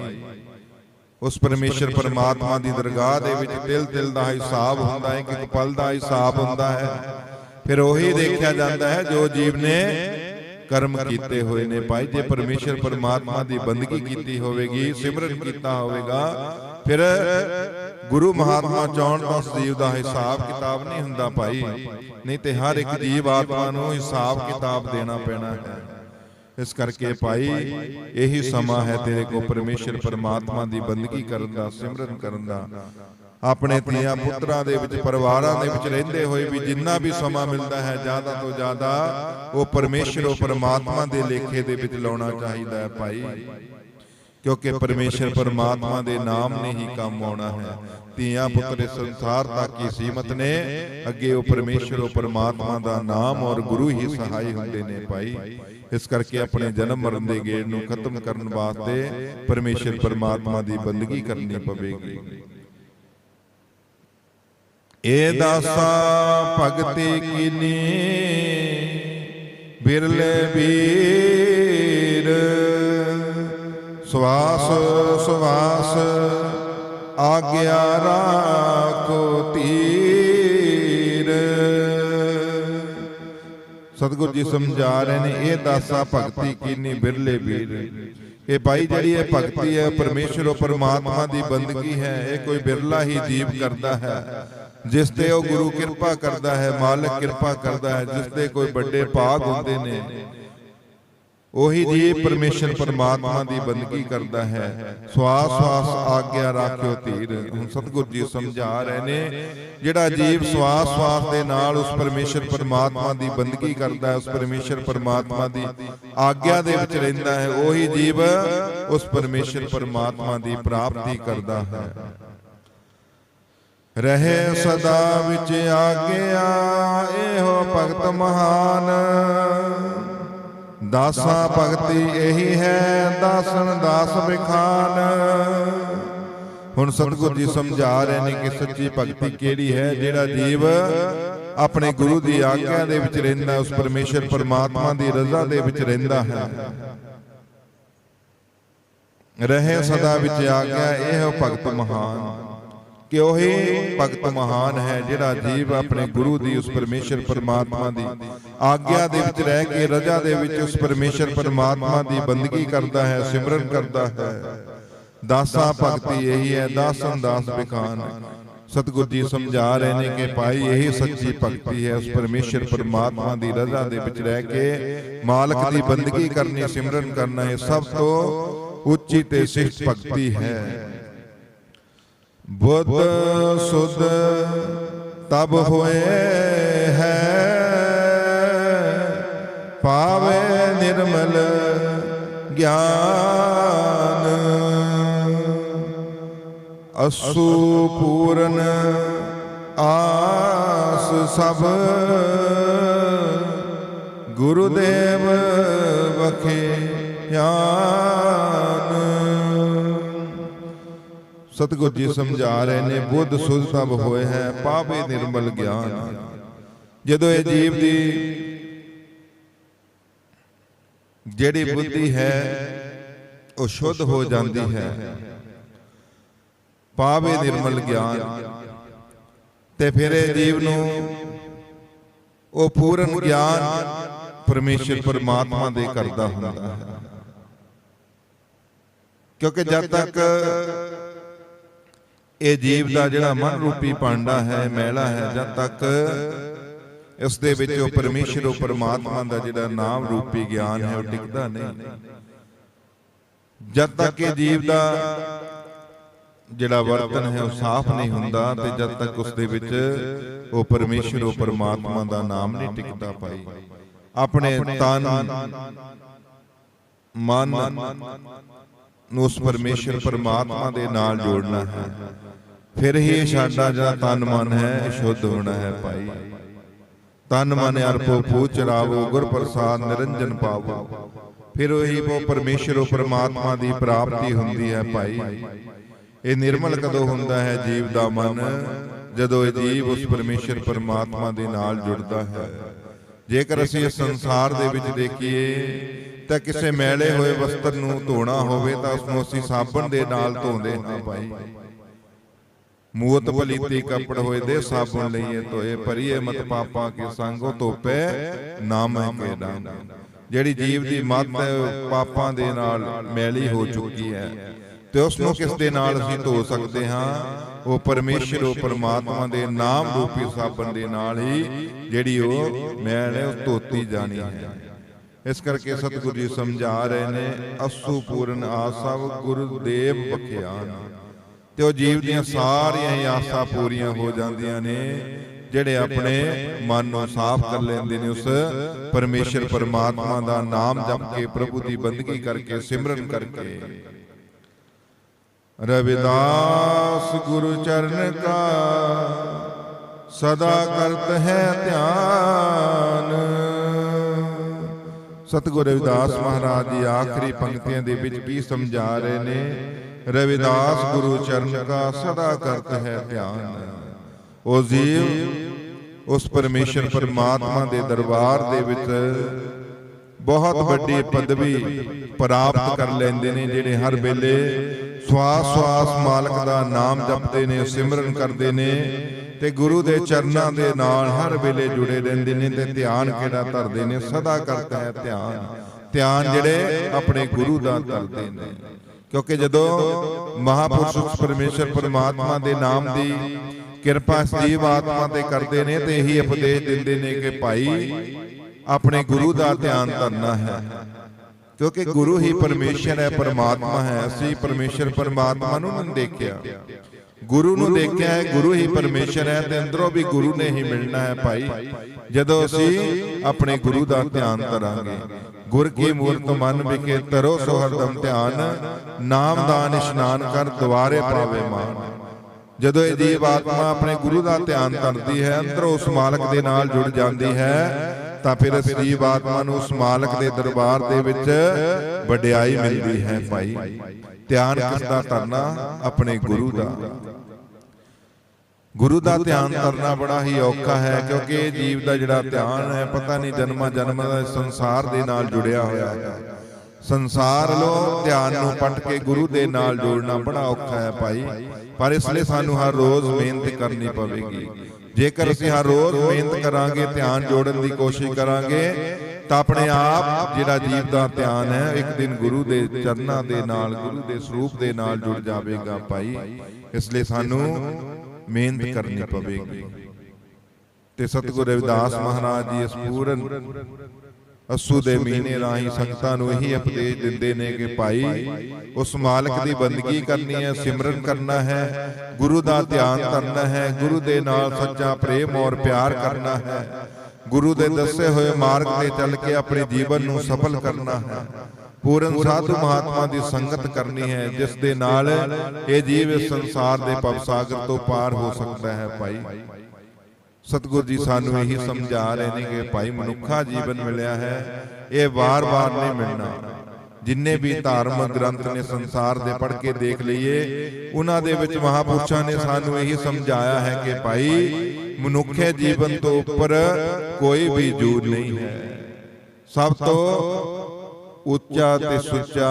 ਉਸ ਪਰਮੇਸ਼ਰ ਪਰਮਾਤਮਾ ਦੀ ਦਰਗਾਹ ਦੇ ਵਿੱਚ ਦਿਲ ਦਿਲ ਦਾ ਹਿਸਾਬ ਹੁੰਦਾ ਹੈ ਕਿ ਇੱਕ ਪਲ ਦਾ ਹਿਸਾਬ ਹੁੰਦਾ ਹੈ। ਫਿਰ ਉਹੀ ਦੇਖਿਆ ਜਾਂਦਾ ਹੈ, ਜੋ ਜੀਵ ਨੇ ਕਰਮ ਕੀਤੇ ਹੋਏ ਨੇ ਭਾਈ, ਜੇ ਪਰਮੇਸ਼ਰ ਪਰਮਾਤਮਾ ਦੀ ਬੰਦਗੀ ਕੀਤੀ ਹੋਵੇਗੀ, ਸਿਮਰਨ ਕੀਤਾ ਹੋਵੇਗਾ, ਫਿਰ ਗੁਰੂ ਮਹਾਤਮਾ ਚਾਉਣ ਦਾ ਜੀਵ ਦਾ ਹਿਸਾਬ ਕਿਤਾਬ ਨਹੀਂ ਹੁੰਦਾ ਭਾਈ। ਨਹੀਂ ਤੇ ਹਰ ਇੱਕ ਜੀਵ ਆਤਮਾ ਨੂੰ ਹਿਸਾਬ ਕਿਤਾਬ ਦੇਣਾ ਪੈਣਾ ਹੈ। ਇਸ ਕਰਕੇ ਭਾਈ, ਇਹੀ ਸਮਾਂ ਹੈ ਤੇਰੇ ਕੋ ਪਰਮੇਸ਼ਰ ਪਰਮਾਤਮਾ ਦੀ ਬੰਦਗੀ ਕਰਨ ਦਾ, ਸਿਮਰਨ ਕਰਨ ਦਾ। ਆਪਣੇ ਧੀਆਂ ਪੁੱਤਰਾਂ ਦੇ ਵਿੱਚ ਪਰਿਵਾਰਾਂ ਦੇ ਵਿੱਚ ਰਹਿੰਦੇ ਹੋਏ ਵੀ ਜਿੰਨਾ ਵੀ ਸਮਾਂ ਮਿਲਦਾ ਹੈ ਜ਼ਿਆਦਾ ਤੋਂ ਜ਼ਿਆਦਾ ਉਹ ਪਰਮੇਸ਼ਰ ਉਹ ਪਰਮਾਤਮਾ ਦੇ ਲੇਖੇ ਦੇ ਵਿੱਚ ਲਾਉਣਾ ਚਾਹੀਦਾ ਹੈ ਭਾਈ। ਕਿਉਂਕਿ ਪਰਮੇਸ਼ਰ ਪਰਮਾਤਮਾ ਦੇ ਨਾਮ ਨੇ ਹੀ ਕੰਮ ਆਉਣਾ ਹੈ। ਧੀਆਂ ਪੁੱਤਰ ਇਸ ਸੰਸਾਰ ਤੱਕ ਹੀ ਸੀਮਤ ਨੇ? ਅੱਗੇ ਉਹ ਪਰਮੇਸ਼ਰ ਉਹ ਪਰਮਾਤਮਾ ਦਾ ਨਾਮ ਔਰ ਗੁਰੂ ਹੀ ਸਹਾਈ ਹੁੰਦੇ ਨੇ ਭਾਈ। ਇਸ ਕਰਕੇ ਆਪਣੇ ਜਨਮ ਮਰਨ ਦੇ ਗੇੜ ਨੂੰ ਖਤਮ ਕਰਨ ਵਾਸਤੇ ਪਰਮੇਸ਼ਰ ਪਰਮਾਤਮਾ ਦੀ ਬੰਦਗੀ ਕਰਨੀ ਪਵੇਗੀ। ਏ ਦਾਸਾ ਭਗਤੀ ਕੀਨੀ, ਬਿਰਲੇ ਵੀਰ। ਸਵਾਸ ਸਵਾਸ ਆਗਿਆ ਰਾਖੋ ਧੀਰ। ਸਤਿਗੁਰੂ ਜੀ ਸਮਝਾ ਰਹੇ ਨੇ, ਇਹ ਦਾਸਾ ਭਗਤੀ ਕੀਨੀ, ਬਿਰਲੇ ਵੀਰ। ਇਹ ਭਾਈ ਜਿਹੜੀ ਇਹ ਭਗਤੀ ਹੈ ਪਰਮੇਸ਼ਰ ਉਹ ਪਰਮਾਤਮਾ ਦੀ ਬੰਦਗੀ ਹੈ, ਇਹ ਕੋਈ ਬਿਰਲਾ ਹੀ ਜੀਵ ਕਰਦਾ ਹੈ। ਜਿਸ ਤੇ ਉਹ ਗੁਰੂ ਕਿਰਪਾ ਕਰਦਾ ਹੈ ਮਾਲਕ ਕਿਰਪਾ ਕਰਦਾ ਹੈ ਜਿਸ ਦੇ ਕੋਈ ਵੱਡੇ ਭਾਗ ਹੁੰਦੇ ਨੇ। ਉਹੀ ਜੀ ਪਰਮੇਸ਼ਰ ਪਰਮਾਤਮਾ ਦੀ ਬੰਦਗੀ ਕਰਦਾ ਹੈ। ਸਵਾਸ ਸਵਾਸ ਆਗਿਆ ਰਾਖਿਓ ਧੀਰ। ਹੁਣ ਸਤਿਗੁਰ ਜੀ ਸਮਝਾ ਰਹੇ ਨੇ ਜਿਹੜਾ ਜੀਵ ਸਵਾਸ ਸਵਾਸ ਦੇ ਨਾਲ ਉਸ ਪਰਮੇਸ਼ਰ ਪਰਮਾਤਮਾ ਦੀ ਬੰਦਗੀ ਕਰਦਾ ਹੈ ਉਸ ਪਰਮੇਸ਼ਰ ਪਰਮਾਤਮਾ ਦੀ ਆਗਿਆ ਦੇ ਵਿੱਚ ਰਹਿੰਦਾ ਹੈ ਉਹੀ ਜੀਵ ਉਸ ਪਰਮੇਸ਼ਰ ਪਰਮਾਤਮਾ ਦੀ ਪ੍ਰਾਪਤੀ ਕਰਦਾ ਹੈ। ਰਹੇ ਸਦਾ ਵਿੱਚ ਆਗਿਆ ਇਹੋ ਭਗਤ ਮਹਾਨ। ਦਾਸਾ ਭਗਤੀ ਇਹੀ ਹੈ ਦਾਸਨ ਦਾਸ ਵਿਖਾਨ। ਹੁਣ ਸਤਿਗੁਰੂ ਜੀ ਸਮਝਾ ਰਹੇ ਨੇ ਕਿ ਸੱਚੀ ਭਗਤੀ ਕਿਹੜੀ ਹੈ ਜਿਹੜਾ ਜੀਵ ਆਪਣੇ ਗੁਰੂ ਦੀ ਆਗਿਆ ਦੇ ਵਿੱਚ ਰਹਿੰਦਾ ਉਸ ਪਰਮੇਸ਼ਰ ਪਰਮਾਤਮਾ ਦੀ ਰਜ਼ਾ ਦੇ ਵਿੱਚ ਰਹਿੰਦਾ ਹੈ। ਰਹੇ ਸਦਾ ਵਿੱਚ ਆਗਿਆ ਇਹ ਭਗਤ ਮਹਾਨ। ਕਿ ਉਹੀ ਭਗਤ ਮਹਾਨ ਹੈ ਜਿਹੜਾ ਜੀਵ ਆਪਣੇ ਗੁਰੂ ਦੀ ਉਸ ਪਰਮੇਸ਼ਰ ਪਰਮਾਤਮਾ ਦੀ ਆਗਿਆ ਦੇ ਵਿੱਚ ਰਹਿ ਕੇ, ਰਜਾ ਦੇ ਵਿੱਚ ਉਸ ਪਰਮੇਸ਼ਰ ਪਰਮਾਤਮਾ ਦੀ ਬੰਦਗੀ ਕਰਦਾ ਹੈ, ਸਿਮਰਨ ਕਰਦਾ ਹੈ। ਦਾਸਾ ਭਗਤੀ ਇਹੀ ਹੈ, ਦਾਸਨ ਦਾਸ ਵਿਕਾਨ ਸਤਿਗੁਰ ਜੀ ਸਮਝਾ ਰਹੇ ਨੇ ਕਿ ਭਾਈ, ਇਹੀ ਸੱਚੀ ਭਗਤੀ ਹੈ, ਉਸ ਪਰਮੇਸ਼ਰ ਪਰਮਾਤਮਾ ਦੀ ਰਜ਼ਾ ਦੇ ਵਿੱਚ ਰਹਿ ਕੇ ਮਾਲਕ ਦੀ ਬੰਦਗੀ ਕਰਨੀ, ਸਿਮਰਨ ਕਰਨਾ ਇਹ ਸਭ ਤੋਂ ਉੱਚੀ ਤੇ ਸਿੱਖ ਭਗਤੀ ਹੈ। ਬੁੱਧ ਸੁਧ ਤਬ ਹੋਏ ਹੈ। ਪਾਵੇ ਨਿਰਮਲ ਗਿਆਨ, ਅਸੂ ਪੂਰਨ ਆਸ ਸਭ, ਗੁਰੂਦੇਵ ਬਖੇ ਗਿਆਨ। ਸਤਿਗੁਰ ਜੀ ਸਮਝਾ ਰਹੇ ਨੇ ਬੁੱਧ ਸੁਧ ਤਬ ਹੋਏ ਹੈ ਪਾਵੇ ਨਿਰਮਲ ਗਿਆਨ। ਜਦੋਂ ਇਹ ਜੀਵ ਦੀ ਜਿਹੜੀ ਬੁੱਧੀ ਹੈ ਉਹ ਸ਼ੁੱਧ ਹੋ ਜਾਂਦੀ ਹੈ। ਪਾਵੇ ਨਿਰਮਲ ਗਿਆਨ। ਤੇ ਫਿਰ ਇਹ ਜੀਵ ਨੂੰ ਉਹ ਪੂਰਨ ਗਿਆਨ ਪਰਮੇਸ਼ਰ ਪਰਮਾਤਮਾ ਦੇ ਕਰਦਾ ਹੁੰਦਾ ਹੈ। ਕਿਉਂਕਿ ਜਦ ਤੱਕ ਇਹ ਜੀਵ ਦਾ ਜਿਹੜਾ ਮਨ ਰੂਪੀ ਪਾਂਡਾ ਹੈ ਮੈਲਾ ਹੈ ਜਦ ਤੱਕ ਇਸ ਦੇ ਵਿੱਚ ਉਹ ਪਰਮੇਸ਼ਰ ਉਹ ਪਰਮਾਤਮਾ ਦਾ ਜਿਹੜਾ ਨਾਮ ਰੂਪੀ ਗਿਆਨ ਹੈ ਉਹ ਟਿਕਦਾ ਨਹੀਂ। ਜਦ ਤੱਕ ਇਹ ਜੀਵ ਦਾ ਜਿਹੜਾ ਵਰਤਨ ਹੈ ਉਹ ਸਾਫ਼ ਨਹੀਂ ਹੁੰਦਾ ਤੇ ਜਦ ਤੱਕ ਉਸ ਦੇ ਵਿੱਚ ਉਹ ਪਰਮੇਸ਼ਰ ਉਹ ਪਰਮਾਤਮਾ ਦਾ ਨਾਮ ਨਹੀਂ ਟਿਕਦਾ ਪਾਈ ਆਪਣੇ ਤਨ ਮਨ ਨੂੰ ਉਸ ਪਰਮੇਸ਼ਰ ਪਰਮਾਤਮਾ ਦੇ ਨਾਲ ਜੋੜਨਾ ਹੈ। ਫਿਰ ਹੀ ਸਾਡਾ ਜਿਹੜਾ ਤਨ ਮਨ ਹੈ ਸ਼ੁੱਧ ਹੋਣਾ ਹੈ ਭਾਈ। ਤਨ ਮਨ ਅਰਪੋ ਪੂਚ ਰਾਵੋ ਗੁਰ ਪ੍ਰਸਾਦ ਨਿਰੰਜਨ ਪਾਵੋ। ਫਿਰ ਉਹੀ ਉਹ ਪਰਮੇਸ਼ਰ ਉਹ ਪਰਮਾਤਮਾ ਦੀ ਪ੍ਰਾਪਤੀ ਹੁੰਦੀ ਹੈ ਭਾਈ। ਇਹ ਨਿਰਮਲ ਕਦੋਂ ਹੁੰਦਾ ਹੈ? ਜੀਵ ਦਾ ਮਨ ਜਦੋਂ ਇਹ ਜੀਵ ਉਸ ਪਰਮੇਸ਼ਰ ਪਰਮਾਤਮਾ ਦੇ ਨਾਲ ਜੁੜਦਾ ਹੈ। ਜੇਕਰ ਅਸੀਂ ਇਸ ਸੰਸਾਰ ਦੇ ਵਿੱਚ ਦੇਖੀਏ ਤਾਂ ਕਿਸੇ ਮੈਲੇ ਹੋਏ ਵਸਤਰ ਨੂੰ ਧੋਣਾ ਹੋਵੇ ਤਾਂ ਉਸ ਨੂੰ ਅਸੀਂ ਸਾਬਣ ਦੇ ਨਾਲ ਧੋਂਦੇ ਹਾਂ ਭਾਈ। ਮੂਤ ਪਲੀਤੀ ਕੱਪੜ ਹੋਏ ਦੇ ਸਾਬਣ ਲਈਏ ਧੋਏ ਭਰੀਏ ਮਤ ਪਾਪਾਂ ਕੇ ਸੰਗੋ ਧੋਪੇ ਨਾਮ ਕੇ ਡੰਗ ਜਿਹੜੀ ਜੀਵ ਦੀ ਮਤ ਪਾਪਾਂ ਦੇ ਨਾਲ ਮੈਲੀ ਹੋ ਚੁੱਕੀ ਹੈ। ਤੇ ਉਸ ਨੂੰ ਕਿਸ ਦੇ ਨਾਲ ਅਸੀਂ ਧੋ ਸਕਦੇ ਹਾਂ? ਉਹ ਪਰਮੇਸ਼ਰ ਉਹ ਪਰਮਾਤਮਾ ਦੇ ਨਾਮ ਰੂਪੀ ਸਾਬਣ ਦੇ ਨਾਲ ਹੀ ਜਿਹੜੀ ਉਹ ਮੈਲ ਹੈ ਉਹ ਧੋਤੀ ਜਾਣੀ ਹੈ। ਇਸ ਕਰਕੇ ਸਤਿਗੁਰੂ ਜੀ ਸਮਝਾ ਰਹੇ ਨੇ ਅਸੂ ਪੂਰਨ ਆਸਵ ਗੁਰਦੇਵ ਬਖਿਆਨ ਤੇ ਉਹ ਜੀਵ ਦੀਆਂ ਸਾਰੀਆਂ ਹੀ ਆਸਾਂ ਪੂਰੀਆਂ ਹੋ ਜਾਂਦੀਆਂ ਨੇ ਜਿਹੜੇ ਆਪਣੇ ਮਨ ਨੂੰ ਸਾਫ਼ ਕਰ ਲੈਂਦੇ ਨੇ ਉਸ ਪਰਮੇਸ਼ਰ ਪਰਮਾਤਮਾ ਦਾ ਨਾਮ ਜਪ ਕੇ ਪ੍ਰਭੂ ਦੀ ਬੰਦਗੀ ਕਰਕੇ ਸਿਮਰਨ ਕਰਕੇ। ਰਵਿਦਾਸ ਗੁਰੂ ਚਰਨ ਕਾ ਸਦਾ ਕਰਤ ਹੈ ਧਿਆਨ। ਸਤਿਗੁਰੂ ਰਵਿਦਾਸ ਮਹਾਰਾਜ ਦੀ ਆਖਰੀ ਪੰਕਤੀਆਂ ਦੇ ਵਿੱਚ ਕੀ ਸਮਝਾ ਰਹੇ ਨੇ ਰਵਿਦਾਸ ਗੁਰੂ ਚਰਨ ਕਾ ਸਦਾ ਕਰਤ ਹੈ ਧਿਆਨ। ਉਹ ਜੀਵ, ਉਸ ਪਰਮੇਸ਼ਰ ਪਰਮਾਤਮਾ ਦੇ ਦਰਬਾਰ ਦੇ ਵਿੱਚ ਬਹੁਤ ਵੱਡੀ ਪਦਵੀ ਪ੍ਰਾਪਤ ਕਰ ਲੈਂਦੇ ਨੇ, ਜਿਹੜੇ ਹਰ ਵੇਲੇ ਸਵਾਸ ਸਵਾਸ ਮਾਲਕ ਦਾ ਨਾਮ ਜਪਦੇ ਨੇ, ਸਿਮਰਨ ਕਰਦੇ ਨੇ ਤੇ ਗੁਰੂ ਦੇ ਚਰਨਾਂ ਦੇ ਨਾਲ ਹਰ ਵੇਲੇ ਜੁੜੇ ਰਹਿੰਦੇ ਨੇ ਤੇ ਧਿਆਨ ਕਿਹੜਾ ਧਰਦੇ ਨੇ? ਸਦਾ ਕਰਤਾ ਹੈ ਧਿਆਨ। ਧਿਆਨ ਜਿਹੜੇ ਆਪਣੇ ਗੁਰੂ ਦਾ ਧਰਦੇ ਨੇ। ਕਿਉਂਕਿ ਜਦੋਂ ਮਹਾਪੁਰਸ਼ ਪਰਮੇਸ਼ਰ ਪਰਮਾਤਮਾ ਦੇ ਨਾਮ ਦੀ ਕਿਰਪਾ ਜੀਵ ਆਤਮਾ ਤੇ ਕਰਦੇ ਨੇ ਤੇ ਇਹੀ ਉਪਦੇਸ਼ ਦਿੰਦੇ ਨੇ ਕਿ ਭਾਈ, ਆਪਣੇ ਗੁਰੂ ਦਾ ਧਿਆਨ ਧਰਨਾ ਹੈ। ਕਿਉਂਕਿ ਗੁਰੂ ਹੀ ਪਰਮੇਸ਼ਰ ਹੈ, ਪਰਮਾਤਮਾ ਹੈ। ਅਸੀਂ ਪਰਮੇਸ਼ਰ ਪਰਮਾਤਮਾ ਨੂੰ ਨਹੀਂ ਦੇਖਿਆ। ਗੁਰੂ ਨੂੰ ਦੇਖਿਆ ਹੈ, ਗੁਰੂ ਹੀ ਪਰਮੇਸ਼ਰ ਹੈ ਤੇ ਅੰਦਰੋਂ ਵੀ ਗੁਰੂ ਨੇ ਹੀ ਮਿਲਣਾ ਹੈ ਭਾਈ। ਜਦੋਂ ਅਸੀਂ ਆਪਣੇ ਗੁਰੂ ਦਾ ਧਿਆਨ ਧਰਾਂਗੇ ਗੁਰ ਕੀ ਮੂਰਤ ਮਨ ਵਿਖੇ ਤਰੋ ਸੋ ਹਰਦਮ ਧਿਆਨ ਨਾਮ ਦਾਨ ਇਸ਼ਨਾਨ ਕਰ ਦੁਆਰੇ ਪਾਵੇ ਮਾਨ। ਜਦੋਂ ਇਹ ਜੀਵ ਆਤਮਾ ਆਪਣੇ ਗੁਰੂ ਦਾ ਧਿਆਨ ਧਰਦੀ ਹੈ ਅੰਦਰੋਂ ਉਸ ਮਾਲਕ ਦੇ ਨਾਲ ਜੁੜ ਜਾਂਦੀ ਹੈ ਤਾਂ ਫਿਰ ਇਸ ਜੀਵ ਆਤਮਾ ਨੂੰ ਉਸ ਮਾਲਕ ਦੇ ਦਰਬਾਰ ਦੇ ਵਿੱਚ ਵਡਿਆਈ ਮਿਲਦੀ ਹੈ ਭਾਈ। ਧਿਆਨ ਕਿਸ ਦਾ ਆਪਣੇ ਗੁਰੂ ਦਾ। ਗੁਰੂ ਦਾ ਧਿਆਨ ਕਰਨਾ ਬੜਾ ਹੀ ਔਖਾ ਹੈ ਕਿਉਂਕਿ ਇਹ ਜੀਵ ਦਾ ਜਿਹੜਾ ਧਿਆਨ ਹੈ ਪਤਾ ਨਹੀਂ ਜਨਮਾਂ ਜਨਮਾਂ ਦਾ ਸੰਸਾਰ ਦੇ ਨਾਲ ਜੁੜਿਆ ਹੋਇਆ ਹੈ। ਸੰਸਾਰ ਲੋ ਧਿਆਨ ਨੂੰ ਪਟ ਕੇ ਗੁਰੂ ਦੇ ਨਾਲ ਜੋੜਨਾ ਬੜਾ ਔਖਾ ਹੈ ਭਾਈ। ਪਰ ਇਸ ਲਈ ਸਾਨੂੰ ਹਰ ਰੋਜ਼ ਮਿਹਨਤ ਕਰਨੀ ਪਵੇਗੀ। ਜੇਕਰ ਅਸੀਂ ਹਰ ਰੋਜ਼ ਮਿਹਨਤ ਕਰਾਂਗੇ ਧਿਆਨ ਜੋੜਨ ਦੀ ਕੋਸ਼ਿਸ਼ ਕਰਾਂਗੇ ਤਾਂ ਆਪਣੇ ਆਪ ਜਿਹੜਾ ਜੀਵ ਦਾ ਧਿਆਨ ਹੈ ਇੱਕ ਦਿਨ ਗੁਰੂ ਦੇ ਚਰਨਾਂ ਦੇ ਨਾਲ ਗੁਰੂ ਦੇ ਸਰੂਪ ਦੇ ਨਾਲ ਜੁੜ ਜਾਵੇਗਾ ਭਾਈ ਇਸ ਲਈ ਸਾਨੂੰ ਮਿਹਨਤ ਕਰਨੀ ਪਵੇਗੀ। ਤੇ ਸਤਿਗੁਰ ਰਵਿਦਾਸ ਮਹਾਰਾਜ ਜੀ ਇਸ ਪੂਰਨ ਅਸੂ ਦੇ ਮਹੀਨੇ ਰਾਹੀਂ ਸੰਗਤਾਂ ਨੂੰ ਇਹੀ ਉਪਦੇਸ਼ ਦਿੰਦੇ ਨੇ ਕਿ ਭਾਈ ਉਸ ਮਾਲਕ ਦੀ ਬੰਦਗੀ ਕਰਨੀ ਹੈ ਸਿਮਰਨ ਕਰਨਾ ਹੈ ਗੁਰੂ ਦਾ ਧਿਆਨ ਕਰਨਾ ਹੈ ਗੁਰੂ ਦੇ ਨਾਲ ਸੱਚਾ ਪ੍ਰੇਮ ਔਰ ਪਿਆਰ ਕਰਨਾ ਹੈ। ਗੁਰੂ ਦੇ ਦੱਸੇ ਹੋਏ ਮਾਰਗ ਤੇ ਚੱਲ ਕੇ ਆਪਣੇ ਜੀਵਨ ਨੂੰ ਸਫਲ ਕਰਨਾ ਹੈ। ਪੂਰਨ ਸਾਧੂ ਮਹਾਤਮਾ ਦੀ ਸੰਗਤ ਕਰਨੀ ਹੈ, ਜਿਸ ਦੇ ਨਾਲ ਇਹ ਜੀਵ ਇਸ ਸੰਸਾਰ ਦੇ ਭਵ ਸਾਗਰ ਤੋਂ ਪਾਰ ਹੋ ਸਕਦਾ ਹੈ ਭਾਈ। ਸਤਿਗੁਰ ਜੀ ਸਾਨੂੰ ਇਹੀ ਸਮਝਾ ਰਹੇ ਨੇ ਕਿ ਭਾਈ ਮਨੁੱਖਾ ਜੀਵਨ ਮਿਲਿਆ ਹੈ, ਇਹ ਵਾਰ-ਵਾਰ ਨਹੀਂ ਮਿਲਣਾ। ਜਿੰਨੇ ਵੀ ਧਾਰਮਿਕ ਗ੍ਰੰਥ ਨੇ ਸੰਸਾਰ ਦੇ ਪੜ੍ਹ ਕੇ ਦੇਖ ਲਈਏ, ਉਹਨਾਂ ਦੇ ਵਿੱਚ ਮਹਾਪੁਰਸ਼ਾਂ ਨੇ ਸਾਨੂੰ ਇਹੀ ਸਮਝਾਇਆ ਹੈ ਕਿ ਭਾਈ ਮਨੁੱਖੇ ਜੀਵਨ ਤੋਂ ਉੱਪਰ ਕੋਈ ਵੀ ਜੂਝ ਨਹੀਂ ਹੈ। ਸਭ ਤੋਂ ਉੱਚਾ ਤੇ ਸੁੱਚਾ,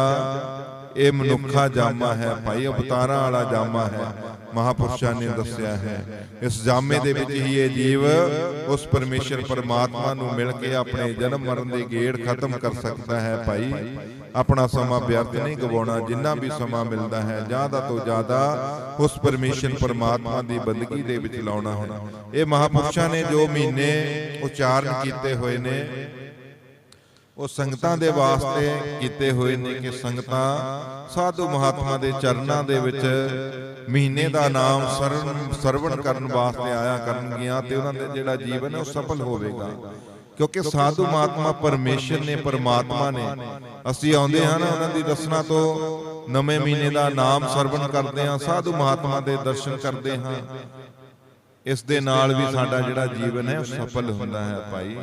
ਇਹ ਮਨੁੱਖਾ ਜਾਮਾ ਹੈ। ਭਾਈ, ਅਵਤਾਰਾਂ ਵਾਲਾ ਜਾਮਾ ਹੈ। ਮਹਾਪੁਰਸ਼ਾਂ ਨੇ ਦੱਸਿਆ ਹੈ। ਇਸ ਜਾਮੇ ਦੇ ਵਿੱਚ ਹੀ ਇਹ ਜੀਵ ਉਸ ਪਰਮੇਸ਼ਰ ਪਰਮਾਤਮਾ ਨੂੰ ਮਿਲ ਕੇ ਆਪਣੇ ਜਨਮ ਮਰਨ ਦੇ ਗੇੜ ਖਤਮ ਕਰ ਸਕਦਾ ਹੈ। ਭਾਈ, ਆਪਣਾ ਸਮਾਂ ਵਿਅਰਥ ਨਹੀਂ ਗਵਾਉਣਾ। ਜਿੰਨਾ ਵੀ ਸਮਾਂ ਮਿਲਦਾ ਹੈ, ਜ਼ਿਆਦਾ ਤੋਂ ਜ਼ਿਆਦਾ ਉਸ ਪਰਮੇਸ਼ਰ ਪਰਮਾਤਮਾ ਦੀ ਬੰਦਗੀ ਦੇ ਵਿੱਚ ਲਾਉਣਾ ਹੋਣਾ। ਇਹ ਮਹਾਪੁਰਸ਼ਾਂ ਨੇ ਜੋ ਮਹੀਨੇ ਉਚਾਰਨ ਕੀਤੇ ਹੋਏ ਨੇ ਉਹ ਸੰਗਤਾਂ ਦੇ ਵਾਸਤੇ ਕੀਤੇ ਹੋਏ ਨੇ ਕਿ ਸੰਗਤਾਂ ਸਾਧੂ ਮਹਾਤਮਾ ਦੇ ਚਰਨਾਂ ਦੇ ਵਿੱਚ ਮਹੀਨੇ ਦਾ ਨਾਮ ਸਰਵਣ ਸਰਵਣ ਕਰਨ ਵਾਸਤੇ ਆਇਆ ਕਰਨਗੀਆਂ ਤੇ ਉਹਨਾਂ ਦਾ ਜਿਹੜਾ ਜੀਵਨ ਹੈ ਉਹ ਸਫਲ ਹੋਵੇਗਾ। ਕਿਉਂਕਿ ਸਾਧੂ ਮਹਾਤਮਾ ਪਰਮੇਸ਼ਰ ਨੇ, ਪਰਮਾਤਮਾ ਨੇ ਅਸੀਂ ਆਉਂਦੇ ਹਾਂ ਨਾ ਉਹਨਾਂ ਦੀ ਰਸਨਾ ਤੋਂ ਨਵੇਂ ਮਹੀਨੇ ਦਾ ਨਾਮ ਸਰਵਣ ਕਰਦੇ ਹਾਂ, ਸਾਧੂ ਮਹਾਤਮਾ ਦੇ ਦਰਸ਼ਨ ਕਰਦੇ ਹਾਂ। ਇਸ ਦੇ ਨਾਲ ਵੀ ਸਾਡਾ ਜਿਹੜਾ ਜੀਵਨ ਹੈ ਉਹ ਸਫਲ ਹੁੰਦਾ ਹੈ ਭਾਈ।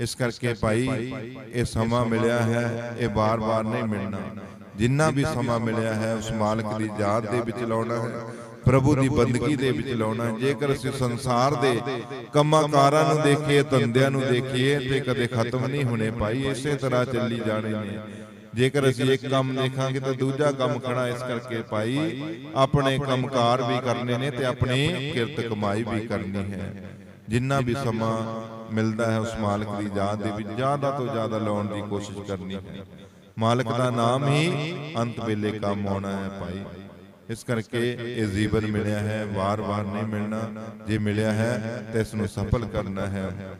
ਇਸ ਕਰਕੇ ਭਾਈ ਇਹ ਸਮਾਂ ਮਿਲਿਆ ਹੈ ਇਹ ਬਾਰ-ਬਾਰ ਨਹੀਂ ਮਿਲਣਾ। ਜਿੰਨਾ ਵੀ ਸਮਾਂ ਮਿਲਿਆ ਹੈ ਉਸ ਮਾਲਕ ਦੀ ਯਾਦ ਦੇ ਵਿੱਚ ਲਾਉਣਾ ਹੈ। ਪ੍ਰਭੂ ਦੀ ਬੰਦਗੀ ਦੇ ਵਿੱਚ ਲਾਉਣਾ ਜੇਕਰ ਅਸੀਂ ਸੰਸਾਰ ਦੇ ਕੰਮਾਂ ਕਾਰਾਂ ਨੂੰ ਦੇਖੀਏ ਧੰਦਿਆਂ ਨੂੰ ਦੇਖੀਏ ਤੇ ਕਦੇ ਖਤਮ ਨਹੀਂ ਹੋਣੇ ਭਾਈ ਇਸੇ ਤਰ੍ਹਾਂ ਚੱਲੀ ਜਾਣੇ ਨੇ। ਜੇਕਰ ਅਸੀਂ ਇੱਕ ਕੰਮ ਦੇਖਾਂਗੇ ਤਾਂ ਦੂਜਾ ਕੰਮ ਖੜਾ ਇਸ ਕਰਕੇ ਭਾਈ ਆਪਣੇ ਕੰਮਕਾਰ ਵੀ ਕਰਨੇ ਨੇ ਤੇ ਆਪਣੀ ਕਿਰਤ ਕਮਾਈ ਵੀ ਕਰਨੀ ਹੈ। ਜਿੰਨਾ ਵੀ ਸਮਾਂ ਮਿਲਦਾ ਹੈ ਉਸ ਮਾਲਕ ਦੀ ਯਾਦ ਦੇ ਵਿੱਚ ਜ਼ਿਆਦਾ ਤੋਂ ਜ਼ਿਆਦਾ ਲਾਉਣ ਦੀ ਕੋਸ਼ਿਸ਼ ਕਰਨੀ ਹੈ ਮਾਲਕ ਦਾ ਨਾਮ ਹੀ ਅੰਤ ਵੇਲੇ ਕੰਮ ਆਉਣਾ ਹੈ ਭਾਈ। ਇਸ ਕਰਕੇ ਇਹ ਜੀਵਨ ਮਿਲਿਆ ਹੈ ਵਾਰ-ਵਾਰ ਨਹੀਂ ਮਿਲਣਾ। ਜੇ ਮਿਲਿਆ ਹੈ ਤਾਂ ਇਸ ਨੂੰ ਸਫਲ ਕਰਨਾ ਹੈ।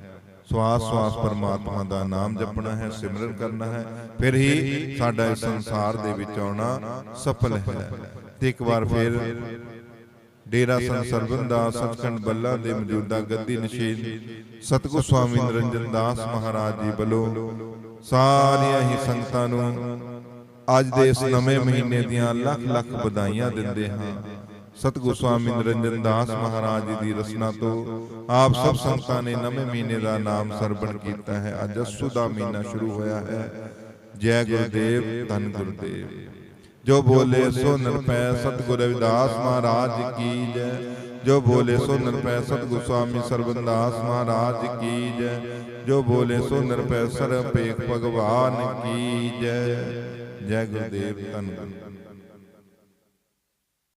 ਸਵਾਸ ਸਵਾਸ ਪਰਮਾਤਮਾ ਦਾ ਨਾਮ ਜਪਣਾ ਹੈ ਸਿਮਰਨ ਕਰਨਾ ਹੈ। ਫਿਰ ਹੀ ਸਾਡਾ ਇਸ ਸੰਸਾਰ ਦੇ ਵਿੱਚ ਆਉਣਾ ਸਫਲ ਹੈ। ਤੇ ਇੱਕ ਵਾਰ ਫਿਰ ਡੇਰਾ ਸੰਤ ਦਾ ਦਾਸ ਸਤਖੰਡ ਬੱਲਾ ਦੇ ਮੌਜੂਦਾ ਗੱਦੀ ਨਸ਼ੀਨ, ਸਤਿਗੁਰ ਸਵਾਮੀ ਨਰਿੰਦਰ ਦਾਸ ਮਹਾਰਾਜ ਜੀ ਵੱਲੋਂ ਸਾਰੀਆਂ ਹੀ ਸੰਗਤਾਂ ਨੂੰ ਅੱਜ ਦੇ ਇਸ ਨਵੇਂ ਮਹੀਨੇ ਦੀਆਂ ਲੱਖ ਲੱਖ ਵਧਾਈਆਂ ਦਿੰਦੇ ਹਾਂ। ਸਤਿਗੁਰ ਸਵਾਮੀ ਨਿਰੰਜਨ ਦਾਸ ਮਹਾਰਾਜ ਜੀ ਦੀ ਰਚਨਾ ਤੋਂ ਆਪ ਸਭ ਸੰਗਤਾਂ ਨੇ ਨਵੇਂ ਮਹੀਨੇ ਦਾ ਨਾਮ ਸਰਵਣ ਕੀਤਾ ਹੈ। ਅੱਜ ਅਸੂ ਦਾ ਮਹੀਨਾ ਸ਼ੁਰੂ ਹੋਇਆ ਹੈ। ਜੈ ਗੁਰਦੇਵ, ਧੰਨ ਗੁਰਦੇਵ। ਜੋ ਬੋਲੇ ਸੋ ਨਿਰਪੈ ਸਤਿਗੁਰ ਰਵਿਦਾਸ ਮਹਾਰਾਜ ਕੀ ਜੈ। ਜੋ। ਬੋਲੇ ਸੋ ਨਿਰਪੈ ਸਤਿਗੁਰ ਸਵਾਮੀ ਸਰਬੰਦਾਸ ਮਹਾਰਾਜ ਕੀ ਜੈ। ਜੋ। ਬੋਲੇ ਸੋ ਨਿਰਪੈ ਸਰਪੇਖ ਭਗਵਾਨ ਕੀ ਜੈ। ਜੈ ਗੁਰਦੇਵ ਧੰਨ